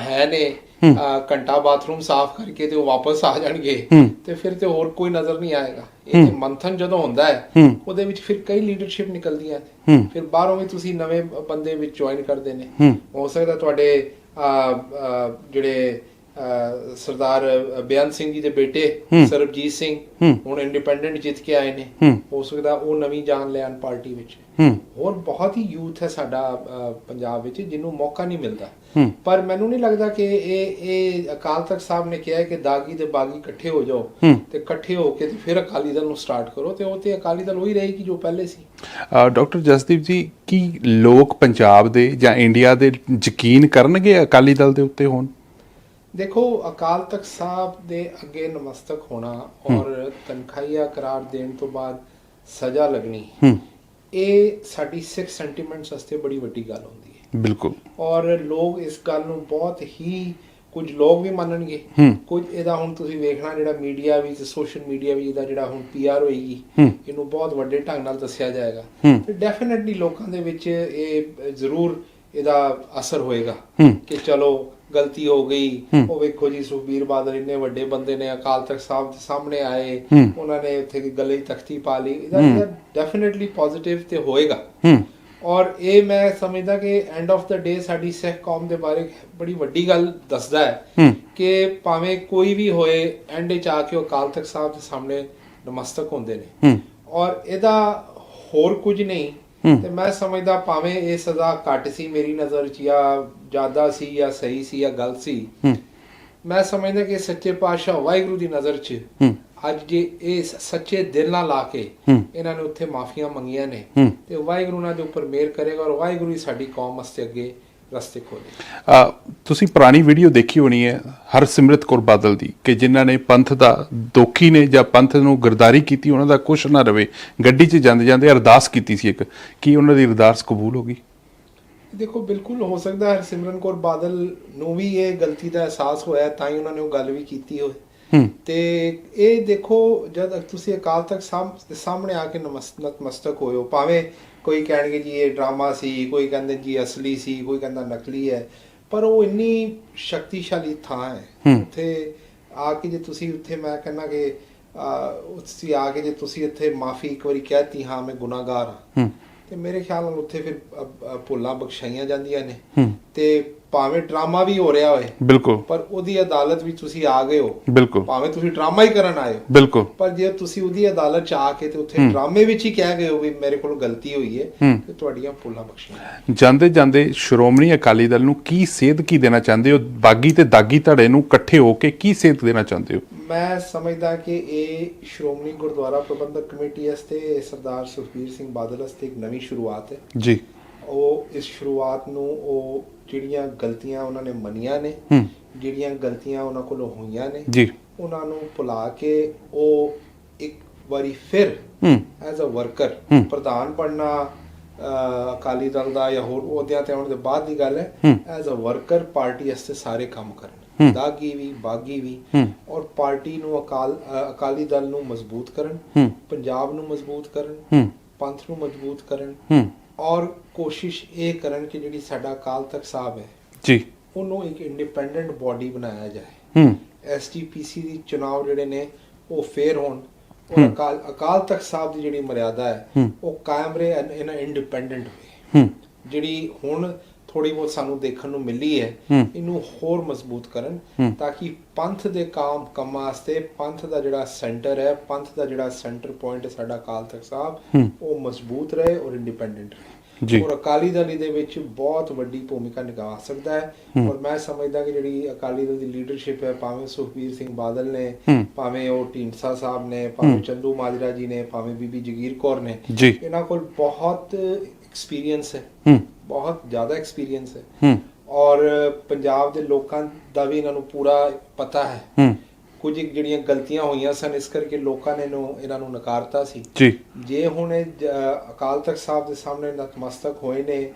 ਹੈ ਨੇ ਘੰਟਾ ਬਾਥਰੂਮ ਸਾਫ਼ ਕਰਕੇ ਤੇ ਉਹ ਵਾਪਸ ਆ ਜਾਣਗੇ। ਤੇ ਫਿਰ ਤੇ ਹੋਰ ਕੋਈ ਨਜ਼ਰ ਨਹੀਂ ਆਏਗਾ ਇਹ ਮੰਥਨ ਜਦੋਂ ਹੁੰਦਾ ਹੈ। ਉਹਦੇ ਵਿੱਚ ਫਿਰ ਕਈ ਲੀਡਰਸ਼ਿਪ ਨਿਕਲਦੀਆਂ ਨੇ ਹੂੰ। ਫਿਰ ਬਾਹਰੋਂ ਵੀ ਤੁਸੀਂ ਨਵੇਂ ਬੰਦੇ ਵਿੱਚ ਜੁਆਇਨ ਕਰਦੇ ਨੇ ਹੂੰ। ਸਕਦਾ ਤੁਹਾਡੇ ਜਿਹੜੇ ਸਰਦਾਰ ਬਿਆਨ ਸਿੰਘ ਜੀ ਦੇ ਬੇਟੇ ਸਰਬਜੀਤ ਸਿੰਘ। ਹੁਣ ਇੰਡੀਪੈਂਡੈਂਟ ਜਿੱਤ ਕੇ ਆਏ ਨੇ ਹੂੰ। ਸਕਦਾ ਉਹ ਨਵੀਂ ਜਾਨ ਲੈਣ ਪਾਰਟੀ ਵਿੱਚ ਹੋਰ ਬਹੁਤ ਹੀ ਯੂਥ ਹੈ ਸਾਡਾ ਪੰਜਾਬ ਵਿੱਚ ਜਿਹਨੂੰ ਮੌਕਾ ਨਹੀਂ ਮਿਲਦਾ। ਪਰ ਮੈਨੂੰ ਨਹੀਂ ਲੱਗਦਾ ਕਿ ਇਹ ਇਹ ਅਕਾਲ ਤਖਤ ਸਾਹਿਬ ਨੇ ਕਿਹਾ ਹੈ ਕਿ ਦਾਗੀ ਤੇ ਬਾਗੀ ਇਕੱਠੇ ਹੋ ਜਾਓ। ਤੇ ਇਕੱਠੇ ਹੋ ਕੇ ਤੇ ਫਿਰ ਅਕਾਲੀ ਦਲ ਨੂੰ ਸਟਾਰਟ ਕਰੋ ਤੇ ਉਹ ਤੇ ਅਕਾਲੀ ਦਲ ਉਹੀ ਰਹੇਗੀ ਜੋ ਪਹਿਲੇ ਸੀ ਡਾਕਟਰ ਜਸਦੀਪ ਜੀ ਕੀ ਲੋਕ ਪੰਜਾਬ ਦੇ ਜਾਂ ਇੰਡੀਆ ਦੇ ਯਕੀਨ ਕਰਨਗੇ ਅਕਾਲੀ ਦਲ ਦੇ ਉੱਤੇ ਹੁਣ ਦੇਖੋ ਅਕਾਲ ਤਖਤ ਸਾਹਿਬ ਦੇ ਅੱਗੇ ਨਮਸਤਕ ਹੋਣਾ ਔਰ ਤਨਖਾਹੀਆ ਕਰਾਰ ਦੇਣ ਤੋਂ ਬਾਅਦ ਸਜ਼ਾ ਲੱਗਣੀ ਇਹ ਸਾਡੀ ਸਿੱਖ ਸੈਂਟੀਮੈਂਟਸ ਵਾਸਤੇ ਬੜੀ ਵੱਡੀ ਗੱਲ ਹੁੰਦੀ ਹੈ ਬਿਲਕੁਲ ਔਰ ਲੋਕ ਇਸ ਗੱਲ ਨੂੰ ਬਹੁਤ ਹੀ ਕੁਝ ਲੋਕ ਵੀ ਮੰਨਣਗੇ। ਕੁਝ ਇਹਦਾ ਹੁਣ ਤੁਸੀਂ ਵੇਖਣਾ ਜਿਹੜਾ ਮੀਡੀਆ ਵੀ ਤੇ ਸੋਸ਼ਲ ਮੀਡੀਆ ਵੀ ਇਹਦਾ ਜਿਹੜਾ ਹੁਣ ਪੀਆਰ ਹੋਏਗੀ। ਇਹਨੂੰ ਬਹੁਤ ਵੱਡੇ ਢੰਗ ਨਾਲ ਦੱਸਿਆ ਜਾਏਗਾ। ਤੇ ਡੈਫੀਨਿਟਲੀ ਲੋਕਾਂ ਦੇ ਵਿੱਚ ਇਹ ਜ਼ਰੂਰ ਇਹਦਾ ਅਸਰ ਹੋਏਗਾ। ਕਿ ਚਲੋ ਗਲਤੀ ਹੋ ਗਈ। ਉਹ ਵੇਖੋ ਜੀ ਸੁਖਬੀਰ ਬਾਦਲ ਇੰਨੇ ਵੱਡੇ ਬੰਦੇ ਨੇ ਅਕਾਲ ਤਖਤ ਸਾਹਿਬ ਦੇ ਸਾਹਮਣੇ ਆਏ। ਉਹਨਾਂ ਨੇ ਉੱਥੇ ਗਲੇ 'ਚ ਤਖਤੀ ਪਾ ਲਈ। ਇਹਦਾ ਡੈਫੀਨਿਟਲੀ ਪੋਜ਼ਿਟਿਵ ਤੇ ਹੋਏਗਾ। ਔਰ ਇਹ ਮੈਂ ਸਮਝਦਾ ਕਿ ਐਂਡ ਆਫ ਦਾ ਡੇ ਸਾਡੀ ਸਿੱਖ ਕੌਮ ਦੇ ਬਾਰੇ ਬੜੀ ਵੱਡੀ ਗੱਲ ਦੱਸਦਾ ਹੈ ਕਿ ਭਾਵੇਂ ਕੋਈ ਵੀ ਹੋਏ ਐਂਡ ਚ ਆ ਕੇ ਉਹ ਅਕਾਲ ਤਖਤ ਸਾਹਿਬ ਦੇ ਸਾਹਮਣੇ ਨਮਸਤਕ ਹੁੰਦੇ ਨੇ। ਔਰ ਇਹਦਾ ਹੋਰ ਕੁਝ ਨਹੀਂ। ਤੇ ਮੈਂ ਸਮਝਦਾ ਭਾਵੇਂ ਇਹ ਸਜ਼ਾ ਘੱਟ ਸੀ ਮੇਰੀ ਨਜ਼ਰ 'ਚ ਜਾਂ ਜ਼ਿਆਦਾ ਸੀ ਜਾਂ ਸਹੀ ਸੀ ਜਾਂ ਗਲਤ ਸੀ ਮੈਂ ਸਮਝਦਾ ਕਿ ਸੱਚੇ ਪਾਤਸ਼ਾਹ ਵਾਹਿਗੁਰੂ ਦੀ ਨਜ਼ਰ 'ਚ ਅੱਜ ਜੇ ਇਹ ਸੱਚੇ ਦਿਲ ਨਾਲ ਲਾ ਕੇ। ਇਹਨਾਂ ਨੇ ਉੱਥੇ ਮਾਫੀਆਂ ਮੰਗੀਆਂ ਨੇ। ਤੇ ਵਾਹਿਗੁਰੂ ਨਾਲ ਦੇ ਉੱਪਰ ਮਿਹਰ ਕਰੇਗਾ ਔਰ ਵਾਹਿਗੁਰੂ ਹੀ ਸਾਡੀ ਕੌਮ ਵਾਸਤੇ ਅੱਗੇ ਰਸਤੇ ਖੋਲੇ ਤੁਸੀਂ ਪੁਰਾਣੀ ਵੀਡੀਓ ਦੇਖੀ ਹੋਣੀ ਹੈ ਹਰਸਿਮਰਤ ਕੌਰ ਬਾਦਲ ਦੀ ਕਿ ਜਿਨ੍ਹਾਂ ਨੇ ਪੰਥ ਦਾ ਦੋਖੀ ਨੇ ਜਾਂ ਪੰਥ ਨੂੰ ਗਰਦਾਰੀ ਕੀਤੀ ਉਹਨਾਂ ਦਾ ਕੁਛ ਨਾ ਰਵੇ। ਗੱਡੀ 'ਚ ਜਾਂਦੇ ਜਾਂਦੇ ਅਰਦਾਸ ਕੀਤੀ ਸੀ ਇੱਕ। ਕੀ ਉਹਨਾਂ ਦੀ ਅਰਦਾਸ ਕਬੂਲ ਹੋ ਗਈ? ਦੇਖੋ ਬਿਲਕੁਲ ਹੋ ਸਕਦਾ ਹੈ ਸਿਮਰਨ ਕੌਰ ਬਾਦਲ ਨੂੰ ਵੀ ਇਹ ਗਲਤੀ ਦਾ ਅਹਿਸਾਸ ਹੋਇਆ ਤਾਂ ਹੀ ਉਹਨਾਂ ਨੇ ਉਹ ਗੱਲ ਵੀ ਕੀਤੀ ਹੋਵੇ। ਤੇ ਇਹ ਦੇਖੋ ਜਦ ਤੁਸੀਂ ਅਕਾਲ ਤਖਤ ਸਾਹਮਣੇ ਆ ਕੇ ਨਤਮਸਤਕ ਹੋਏ ਹੋ ਭਾਵੇਂ ਕੋਈ ਕਹਿਣਗੇ ਜੀ ਇਹ ਡਰਾਮਾ ਸੀ ਕੋਈ ਕਹਿੰਦੇ ਜੀ ਅਸਲੀ ਸੀ ਕੋਈ ਕਹਿੰਦਾ ਨਕਲੀ ਹੈ ਪਰ ਉਹ ਇੰਨੀ ਸ਼ਕਤੀਸ਼ਾਲੀ ਥਾਂ ਹੈ। ਉੱਥੇ ਆ ਕੇ ਜੇ ਤੁਸੀਂ ਉੱਥੇ ਮੈਂ ਕਹਿੰਦਾ ਕਿ ਤੁਸੀਂ ਆ ਕੇ ਜੇ ਤੁਸੀਂ ਇੱਥੇ ਮਾਫੀ ਇੱਕ ਵਾਰੀ ਕਹਿਤੀ ਹਾਂ ਮੈਂ ਗੁਨਾਹਗਾਰ ਹਾਂ। ਤੇ ਮੇਰੇ ਖਿਆਲ ਨਾਲ ਉੱਥੇ ਫਿਰ ਭੁੱਲਾਂ ਬਖਸ਼ਾਈਆਂ ਜਾਂਦੀਆਂ ਨੇ। ਤੇ ਭਾਵੇਂ ਡਰਾਮਾ ਵੀ ਹੋ ਰਿਹਾ ਹੋਏ ਬਿਲਕੁਲ। ਪਰ ਉਹਦੀ ਅਦਾਲਤ ਵਿੱਚ ਤੁਸੀਂ ਆ ਗਏ ਹੋ। ਬਿਲਕੁਲ। ਭਾਵੇਂ ਤੁਸੀਂ ਡਰਾਮਾ ਹੀ ਕਰਨ ਆਏ ਹੋ। ਬਿਲਕੁਲ। ਪਰ ਜੇ ਤੁਸੀਂ ਉਹਦੀ ਅਦਾਲਤ ਚ ਆ ਕੇ ਤੇ ਉੱਥੇ ਡਰਾਮੇ ਵਿੱਚ ਹੀ ਕਹਿ ਗਏ ਹੋ ਵੀ ਮੇਰੇ ਕੋਲ ਗਲਤੀ ਹੋਈ ਹੈ। ਤੇ ਤੁਹਾਡੀਆਂ ਭੁੱਲਾਂ ਬਖਸ਼ੀਆਂ। ਜਾਂਦੇ ਜਾਂਦੇ ਸ਼੍ਰੋਮਣੀ ਅਕਾਲੀ ਦਲ ਨੂੰ ਕੀ ਸੇਧ ਕੀ ਦੇਣਾ ਚਾਹੁੰਦੇ ਹੋ? ਬਾਗੀ ਤੇ ਦਾਗੀ ਧੜੇ ਨੂੰ ਇਕੱਠੇ ਹੋ ਕੇ ਕੀ ਸੇਧ ਦੇਣਾ ਚਾਹੁੰਦੇ ਹੋ? ਮੈਂ ਸਮਝਦਾ ਕਿ ਇਹ ਸ਼੍ਰੋਮਣੀ ਗੁਰਦੁਆਰਾ ਪ੍ਰਬੰਧਕ ਕਮੇਟੀ ਵਾਸਤੇ ਸਰਦਾਰ ਸੁਖਬੀਰ ਸਿੰਘ ਬਾਦਲ ਵਾਸਤੇ ਇੱਕ ਨਵੀਂ ਸ਼ੁਰੂਆਤ ਹੈ। ਜੀ। ਉਹ ਇਸ ਸ਼ੁਰੂਆਤ ਨੂੰ ਉਹ ਜਿਹੜੀਆਂ ਗਲਤੀਆਂ ਉਹਨਾਂ ਨੇ ਮੰਨੀਆਂ ਨੇ ਹੂੰ। ਜਿਹੜੀਆਂ ਗਲਤੀਆਂ ਉਹਨਾਂ ਕੋਲੋਂ ਹੋਈਆਂ ਨੇ ਜੀ। ਉਹਨਾਂ ਨੂੰ ਭੁਲਾ ਕੇ ਉਹ ਇੱਕ ਵਾਰੀ ਫਿਰ ਹੂੰ। As a worker. ਪ੍ਰਧਾਨ ਬਣਨਾ ਅਹ, ਅਕਾਲੀ ਦਲ ਦਾ ਜਾਂ ਹੋਰ ਅਹੁਦਿਆਂ ਤੇ ਆਉਣ ਦੇ ਬਾਅਦ ਦੀ ਗੱਲ ਹੈ। ਐਜ਼ ਅ ਵਰਕਰ ਪਾਰਟੀ ਵਾਸਤੇ ਸਾਰੇ ਕੰਮ। ਕਰਨ। ਦਾਗੀ ਵੀ ਬਾਗੀ ਵੀ। ਔਰ ਪਾਰਟੀ ਨੂੰ ਅਕਾਲ ਅਕਾਲੀ ਦਲ ਨੂੰ ਮਜ਼ਬੂਤ ਕਰਨ। ਪੰਜਾਬ ਨੂੰ ਮਜ਼ਬੂਤ ਕਰਨ। ਪੰਥ ਨੂੰ ਮਜ਼ਬੂਤ ਕਰਨ। ਔਰ ਕੋਸ਼ਿਸ਼ ਇਹ ਕਰਨ ਕਿ ਜਿਹੜੀ ਸਾਡਾ ਅਕਾਲ ਤਖਤ ਸਾਹਿਬ ਹੈ ਜੀ। ਉਹਨੂੰ ਇੱਕ ਇੰਡੀਪੈਂਡੈਂਟ ਬਾਡੀ ਬਣਾਇਆ ਜਾਏ। ਹੂੰ। ਐਸਟੀਪੀਸੀ ਦੀ ਚੁਣਾਵ ਜਿਹੜੇ ਨੇ ਉਹ ਫੇਰ ਹੋਣ। ਔਰ ਅਕਾਲ ਅਕਾਲ ਤਖਤ ਸਾਹਿਬ ਦੀ ਜਿਹੜੀ ਮਰਿਆਦਾ ਹੈ। ਉਹ ਕਾਇਮ ਰਹੇ ਇਨ ਇੰਡੀਪੈਂਡੈਂਟ ਹੂੰ। ਜਿਹੜੀ ਹੁਣ ਥੋੜੀ ਬਹੁਤ ਸਾਨੂੰ ਦੇਖਣ ਨੂੰ ਮਿਲੀ ਹੈ। ਇਹਨੂੰ ਹੋਰ ਮਜ਼ਬੂਤ ਕਰਨ। ਤਾਂ ਕਿ ਪੰਥ ਦੇ ਕੰਮ ਕੰਮਾਂ ਵਾਸਤੇ ਪੰਥ ਦਾ ਜਿਹੜਾ ਸੈਂਟਰ ਹੈ ਪੰਥ ਦਾ ਜਿਹੜਾ ਸੈਂਟਰ ਪੁਆਇੰਟ ਹੈ ਸਾਡਾ ਅਕਾਲ ਤਖਤ ਸਾਹਿਬ। ਉਹ ਮਜ਼ਬੂਤ ਰਹੇ ਔਰ ਇੰਡੀਪੈਂਡੈਂਟ ਰਹੇ ਜੀ। ਔਰ ਅਕਾਲੀ ਦਲ ਇਹਦੇ ਵਿੱਚ ਬਹੁਤ ਵੱਡੀ ਭੂਮਿਕਾ ਨਿਭਾ ਸਕਦਾ ਹੈ। ਔਰ ਮੈਂ ਸਮਝਦਾ ਕਿ ਜਿਹੜੀ ਅਕਾਲੀ ਦਲ ਦੀ ਲੀਡਰਸ਼ਿਪ ਹੈ ਭਾਵੇਂ ਸੁਖਬੀਰ ਸਿੰਘ ਬਾਦਲ ਨੇ। ਭਾਵੇਂ ਉਹ ਢੀਂਡਸਾ ਸਾਹਿਬ ਨੇ ਭਾਵੇਂ। ਚੰਦੂ ਮਾਜਰਾ ਜੀ ਨੇ ਭਾਵੇਂ ਬੀਬੀ ਜਗੀਰ ਕੌਰ ਨੇ ਇਹਨਾਂ ਕੋਲ ਬਹੁਤ ਐਕਸਪੀਰੀਅੰਸ ਹੂੰ ਬਹੁਤ ਜ਼ਿਆਦਾ ਐਕਸਪੀਰੀਅੰਸ ਹੈ। ਹੂੰ। ਔਰ ਪੰਜਾਬ ਦੇ ਲੋਕਾਂ ਦਾ ਵੀ ਇਹਨਾਂ ਨੂੰ ਪੂਰਾ ਪਤਾ ਹੈ। ਹੂੰ। ਕੁਝ ਜਿਹੜੀਆਂ ਗਲਤੀਆਂ ਹੋਈਆਂ ਸਨ ਇਸ ਕਰਕੇ ਲੋਕਾਂ ਨੇ ਇਹਨੂੰ ਇਹਨਾਂ ਨੂੰ ਨਕਾਰਤਾ ਸੀ। ਜੀ। ਜੇ ਹੁਣ ਇਹ ਅਕਾਲ ਤਖਤ ਸਾਹਿਬ ਦੇ ਸਾਹਮਣੇ ਨਤਮਸਤਕ ਹੋਏ ਨੇ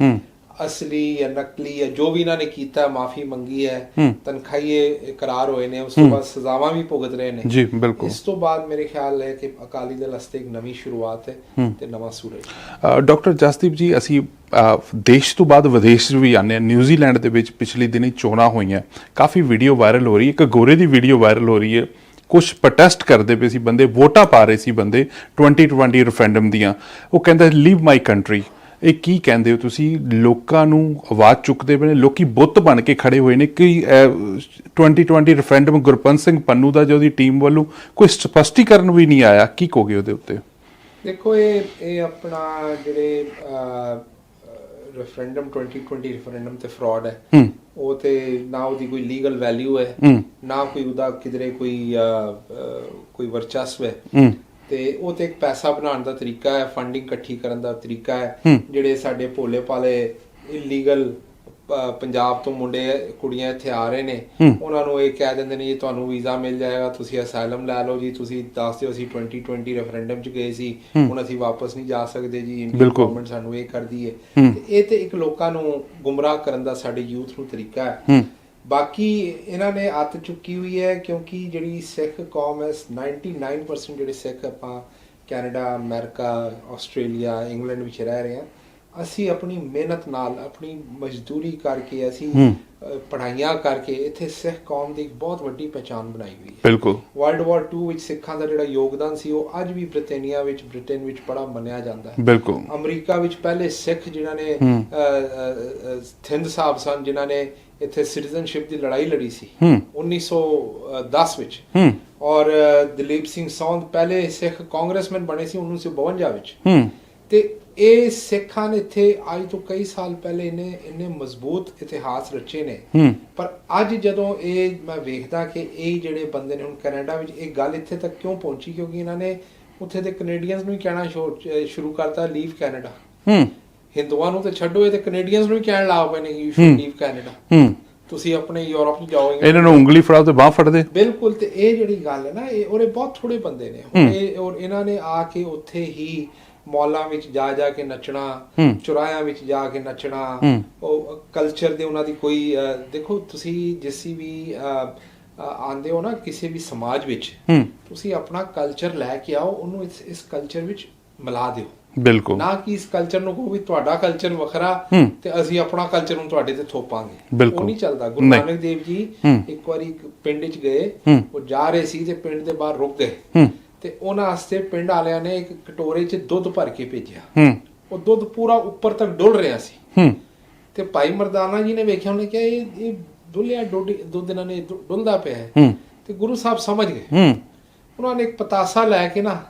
ਅਸਲੀ ਜਾਂ ਨਕਲੀ ਜਾਂ ਜੋ ਵੀ ਇਹਨਾਂ ਨੇ ਕੀਤਾ ਮਾਫੀ ਮੰਗੀ ਹੈ। ਤਨਖਾਹੀਏ ਇਕਰਾਰ ਹੋਏ ਨੇ ਉਸ ਤੋਂ। ਬਾਅਦ ਸਜ਼ਾਵਾਂ ਵੀ ਭੁਗਤ ਰਹੇ ਨੇ। ਜੀ ਬਿਲਕੁਲ। ਇਸ ਤੋਂ ਬਾਅਦ ਮੇਰੇ ਖਿਆਲ ਹੈ ਕਿ ਅਕਾਲੀ ਦਲ ਵਾਸਤੇ ਇੱਕ ਨਵੀਂ ਸ਼ੁਰੂਆਤ ਹੈ। ਤੇ ਨਵਾਂ ਸੂਰਜ ਡਾਕਟਰ ਜਸਦੀਪ ਜੀ ਅਸੀਂ ਦੇਸ਼ ਤੋਂ ਬਾਅਦ ਵਿਦੇਸ਼ ਵੀ ਆਨੇ ਆ ਨਿਊਜ਼ੀਲੈਂਡ ਦੇ ਵਿੱਚ ਪਿਛਲੇ ਦਿਨੀ ਚੋਣਾਂ ਹੋਈਆਂ। ਕਾਫੀ ਵੀਡੀਓ ਵਾਇਰਲ ਹੋ ਰਹੀ ਹੈ। ਇੱਕ ਗੋਰੇ ਦੀ ਵੀਡੀਓ ਵਾਇਰਲ ਹੋ ਰਹੀ ਹੈ। ਕੁਝ ਪ੍ਰੋਟੈਸਟ ਕਰਦੇ ਪਏ ਸੀ ਬੰਦੇ ਵੋਟਾਂ ਪਾ ਰਹੇ ਸੀ ਬੰਦੇ 2020 ਰੈਫਰੈਂਡਮ ਦੀਆਂ। ਉਹ ਕਹਿੰਦਾ ਲੀਵ ਮਾਈ ਕੰਟਰੀ ਇਹ ਕੀ ਕਹਿੰਦੇ ਹੋ ਤੁਸੀਂ? ਲੋਕਾਂ ਨੂੰ ਆਵਾਜ਼ ਚੁੱਕਦੇ ਪਏ ਨੇ ਲੋਕੀ ਬੁੱਤ ਬਣ ਕੇ ਖੜੇ ਹੋਏ ਨੇ। ਕਿ ਅ, 2020 ਰੈਫਰੈਂਡਮ ਗੁਰਪੰਤ ਸਿੰਘ ਪੰਨੂ ਦਾ ਜੋ ਟੀਮ ਵੱਲੋਂ ਕੋਈ ਸਪਸ਼ਟੀਕਰਨ ਵੀ ਨਹੀਂ ਆਇਆ ਕੀ ਕਹੋਗੇ ਉਹਦੇ ਉੱਤੇ? ਦੇਖੋ ਇਹ ਇਹ ਆਪਣਾ ਜਿਹੜੇ ਰੈਫਰੈਂਡਮ 2020 ਰੈਫਰੈਂਡਮ ਤੇ ਫਰਾਡ ਹੈ। ਉਹ ਤੇ ਨਾ ਉਹਦੀ ਕੋਈ ਲੀਗਲ ਵੈਲਿਊ ਹੈ। ਨਾ ਕੋਈ ਉਹਦਾ ਕਿਧਰੇ ਕੋਈ ਕੋਈ ਵਰਚਸਵ ਹੂੰ। ਤੇ ਉਹ ਤੇ ਇੱਕ ਪੈਸਾ ਬਣਾਉਣ ਦਾ ਤਰੀਕਾ ਹੈ ਫੰਡਿੰਗ ਇਕੱਠੀ ਕਰਨ ਦਾ ਤਰੀਕਾ ਹੈ। ਜਿਹੜੇ ਸਾਡੇ ਭੋਲੇ ਭਾਲੇ ਇਲੀਗਲ ਪੰਜਾਬ ਤੋਂ ਮੁੰਡੇ ਕੁੜੀਆਂ ਇੱਥੇ ਆ ਰਹੇ ਨੇ। ਉਹਨਾਂ ਨੂੰ ਇਹ ਕਹਿ ਦਿੰਦੇ ਨੇ ਜੀ ਤੁਹਾਨੂੰ ਵੀਜ਼ਾ ਮਿਲ ਜਾਏਗਾ ਤੁਸੀਂ ਅਸਾਈਲਮ ਲੈ ਲਓ ਜੀ ਤੁਸੀਂ ਦੱਸ ਦਿਓ ਅਸੀਂ 2020 ਰੈਫਰੈਂਡਮ 'ਚ ਗਏ ਸੀ। ਹੁਣ ਅਸੀਂ ਵਾਪਸ ਨਹੀਂ ਜਾ ਸਕਦੇ ਜੀ ਇੰਡੀਅਨ। ਗਵਰਨਮੈਂਟ ਸਾਨੂੰ ਇਹ ਕਰਦੀ ਹੈ। ਤੇ ਇਹ ਤੇ ਇੱਕ ਲੋਕਾਂ ਨੂੰ ਗੁੰਮਰਾਹ ਕਰਨ ਦਾ ਸਾਡੇ ਯੂਥ ਨੂੰ ਤਰੀਕਾ ਹੂੰ ਬਾਕੀ ਇਹਨਾਂ ਨੇ ਅੱਤ ਚੁੱਕੀ ਹੋਈ ਹੈ ਕਿਉਂਕਿ ਜਿਹੜੀ ਸਿੱਖ ਕੌਮ ਹੈ 99% ਜਿਹੜੇ ਸਿੱਖ ਆਪਾਂ ਕੈਨੇਡਾ ਅਮਰੀਕਾ ਆਸਟ੍ਰੇਲੀਆ ਇੰਗਲੈਂਡ ਵਿੱਚ ਰਹਿ ਰਹੇ ਹਾਂ ਅਸੀਂ ਆਪਣੀ ਮਿਹਨਤ ਨਾਲ ਆਪਣੀ ਮਜ਼ਦੂਰੀ ਕਰਕੇ ਅਸੀਂ ਪੜ੍ਹਾਈਆਂ ਕਰਕੇ ਇੱਥੇ ਸਿੱਖ ਕੌਮ ਦੀ ਬਹੁਤ ਵੱਡੀ ਪਛਾਣ ਬਣਾਈ ਹੋਈ ਹੈ। ਬਿਲਕੁਲ। ਵਰਲਡ ਵਾਰ 2 ਵਿੱਚ ਸਿੱਖਾਂ ਦਾ ਜਿਹੜਾ ਯੋਗਦਾਨ ਸੀ ਉਹ ਅੱਜ ਵੀ ਬ੍ਰਿਟੇਨੀਆ ਵਿੱਚ ਬ੍ਰਿਟੇਨ ਵਿੱਚ ਬੜਾ ਮੰਨਿਆ ਜਾਂਦਾ ਹੈ। ਬਿਲਕੁਲ। ਅਮਰੀਕਾ ਵਿੱਚ ਪਹਿਲੇ ਸਿੱਖ ਜਿਨ੍ਹਾਂ ਨੇ ਥਿੰਦ ਸਾਹਿਬ ਸਨ ਜਿਨ੍ਹਾਂ ਨੇ ਇੱਥੇ ਸਿਟੀਜ਼ਨਸ਼ਿਪ ਦੀ ਲੜਾਈ ਲੜੀ ਸੀ। ਹੂੰ। 1910 ਵਿੱਚ। ਔਰ ਦਲੀਪ ਸਿੰਘ ਸੌਂਦ ਪਹਿਲੇ ਸਿੱਖ ਕਾਂਗਰਸਮੈਨ ਬਣੇ ਸੀ 1952 ਵਿੱਚ। ਤੇ ਇਹ ਸਿੱਖਾਂ ਨੇ ਇੱਥੇ ਅੱਜ ਤੋਂ ਕਈ ਸਾਲ ਪਹਿਲੇ ਇਹਨੇ ਇੰਨੇ ਮਜ਼ਬੂਤ ਇਤਿਹਾਸ ਰਚੇ ਨੇ। ਪਰ ਅੱਜ ਜਦੋਂ ਇਹ ਮੈਂ ਵੇਖਦਾ ਕਿ ਇਹ ਜਿਹੜੇ ਬੰਦੇ ਨੇ ਹੁਣ ਕੈਨੇਡਾ ਵਿੱਚ ਇਹ ਗੱਲ ਇੱਥੇ ਤੱਕ ਕਿਉਂ ਪਹੁੰਚੀ? ਕਿਉਂਕਿ ਇਹਨਾਂ ਨੇ ਉੱਥੇ ਦੇ ਕੈਨੇਡੀਅਨਸ ਨੂੰ ਹੀ ਕਹਿਣਾ ਸ਼ੁਰੂ- ਕਰਤਾ ਲੀਵ ਕੈਨੇਡਾ ਹਿੰਦੂਆਂ ਨੂੰ ਤੇ ਛੱਡੋ ਇਹ ਤੇ ਕੈਨੇਡੀਅਨਸ ਨੂੰ ਹੀ ਕਹਿਣ ਲੱਗ ਪਏ ਨੇ ਯੂ। ਸ਼ੁਡ ਲੀਵ ਕੈਨੇਡਾ ਹੂੰ ਤੁਸੀਂ ਆਪਣੇ ਯੂਰਪ 'ਚ ਜਾਓਗੇ ਇਹਨਾਂ ਨੂੰ ਉਂਗਲੀ ਫੜਾਓ ਤੇ ਬਾਹ ਫੜਦੇ ਬਿਲਕੁਲ ਤੇ ਇਹ ਜਿਹੜੀ ਗੱਲ ਹੈ ਨਾ ਇਹ ਉਹਦੇ ਬਹੁਤ ਥੋੜੇ ਬੰਦੇ ਨੇ। ਇਹ ਔਰ ਇਹਨਾਂ ਨੇ ਆ ਕੇ ਉੱਥੇ ਹੀ ਮੌਲਾਂ ਵਿੱਚ ਜਾ ਜਾ ਕੇ ਨੱਚਣਾ ਹੂੰ। ਚੁਰਾਇਆਂ ਵਿੱਚ ਜਾ ਕੇ ਨੱਚਣਾ। ਉਹ ਕਲਚਰ ਦੇ ਉਹਨਾਂ ਦੀ ਕੋਈ ਦੇਖੋ ਤੁਸੀਂ ਜਿਸੀ ਵੀ ਆਂਦੇ ਹੋ ਨਾ ਕਿਸੇ ਵੀ ਸਮਾਜ ਵਿੱਚ ਤੁਸੀਂ ਆਪਣਾ ਕਲਚਰ ਲੈ ਕੇ ਆਓ ਉਹਨੂੰ ਇਸ ਇਸ ਕਲਚਰ ਵਿੱਚ ਮਿਲਾ ਦਿਓ ਬਿਲਕੁਲ। ਨਾ ਕਿ ਇਸ ਕਲਚਰ ਨੂੰ ਕਹੋ ਵੀ ਤੁਹਾਡਾ ਕਲਚਰ ਵੱਖਰਾ। ਤੇ ਅਸੀਂ ਆਪਣਾ ਕਲਚਰ ਨੂੰ ਤੁਹਾਡੇ ਤੇ ਥੋਪਾਂਗੇ। ਉਹ ਨਹੀਂ ਚੱਲਦਾ। ਗੁਰੂ। ਨਾਨਕ ਦੇਵ ਜੀ। ਇੱਕ ਵਾਰੀ ਪਿੰਡ 'ਚ ਗਏ। ਉਹ ਜਾ ਰਹੇ ਸੀ ਤੇ ਪਿੰਡ ਦੇ ਬਾਹਰ ਰੁਕ ਗਏ। ਤੇ ਉਹਨਾਂ ਵਾਸਤੇ ਪਿੰਡ ਵਾਲਿਆਂ ਨੇ ਇੱਕ ਕਟੋਰੇ 'ਚ ਦੁੱਧ ਭਰ ਕੇ ਭੇਜਿਆ। ਉਹ ਦੁੱਧ ਪੂਰਾ ਉੱਪਰ ਤੱਕ ਡੁੱਲ ਰਿਹਾ ਸੀ। ਤੇ ਭਾਈ ਮਰਦਾਨਾ ਜੀ ਨੇ ਵੇਖਿਆ ਉਹਨੇ ਕਿਹਾ ਇਹ ਇਹ ਡੁੱਲਿਆ ਦੁੱਧ ਇਹਨਾਂ ਨੇ ਡੁੱਲਦਾ ਪਿਆ ਹੈ। ਤੇ ਗੁਰੂ ਸਾਹਿਬ ਸਮਝ ਗਏ। ਉਹਨਾਂ ਨੇ ਇੱਕ ਪਤਾਸਾ ਲੈ ਕੇ ਨਾ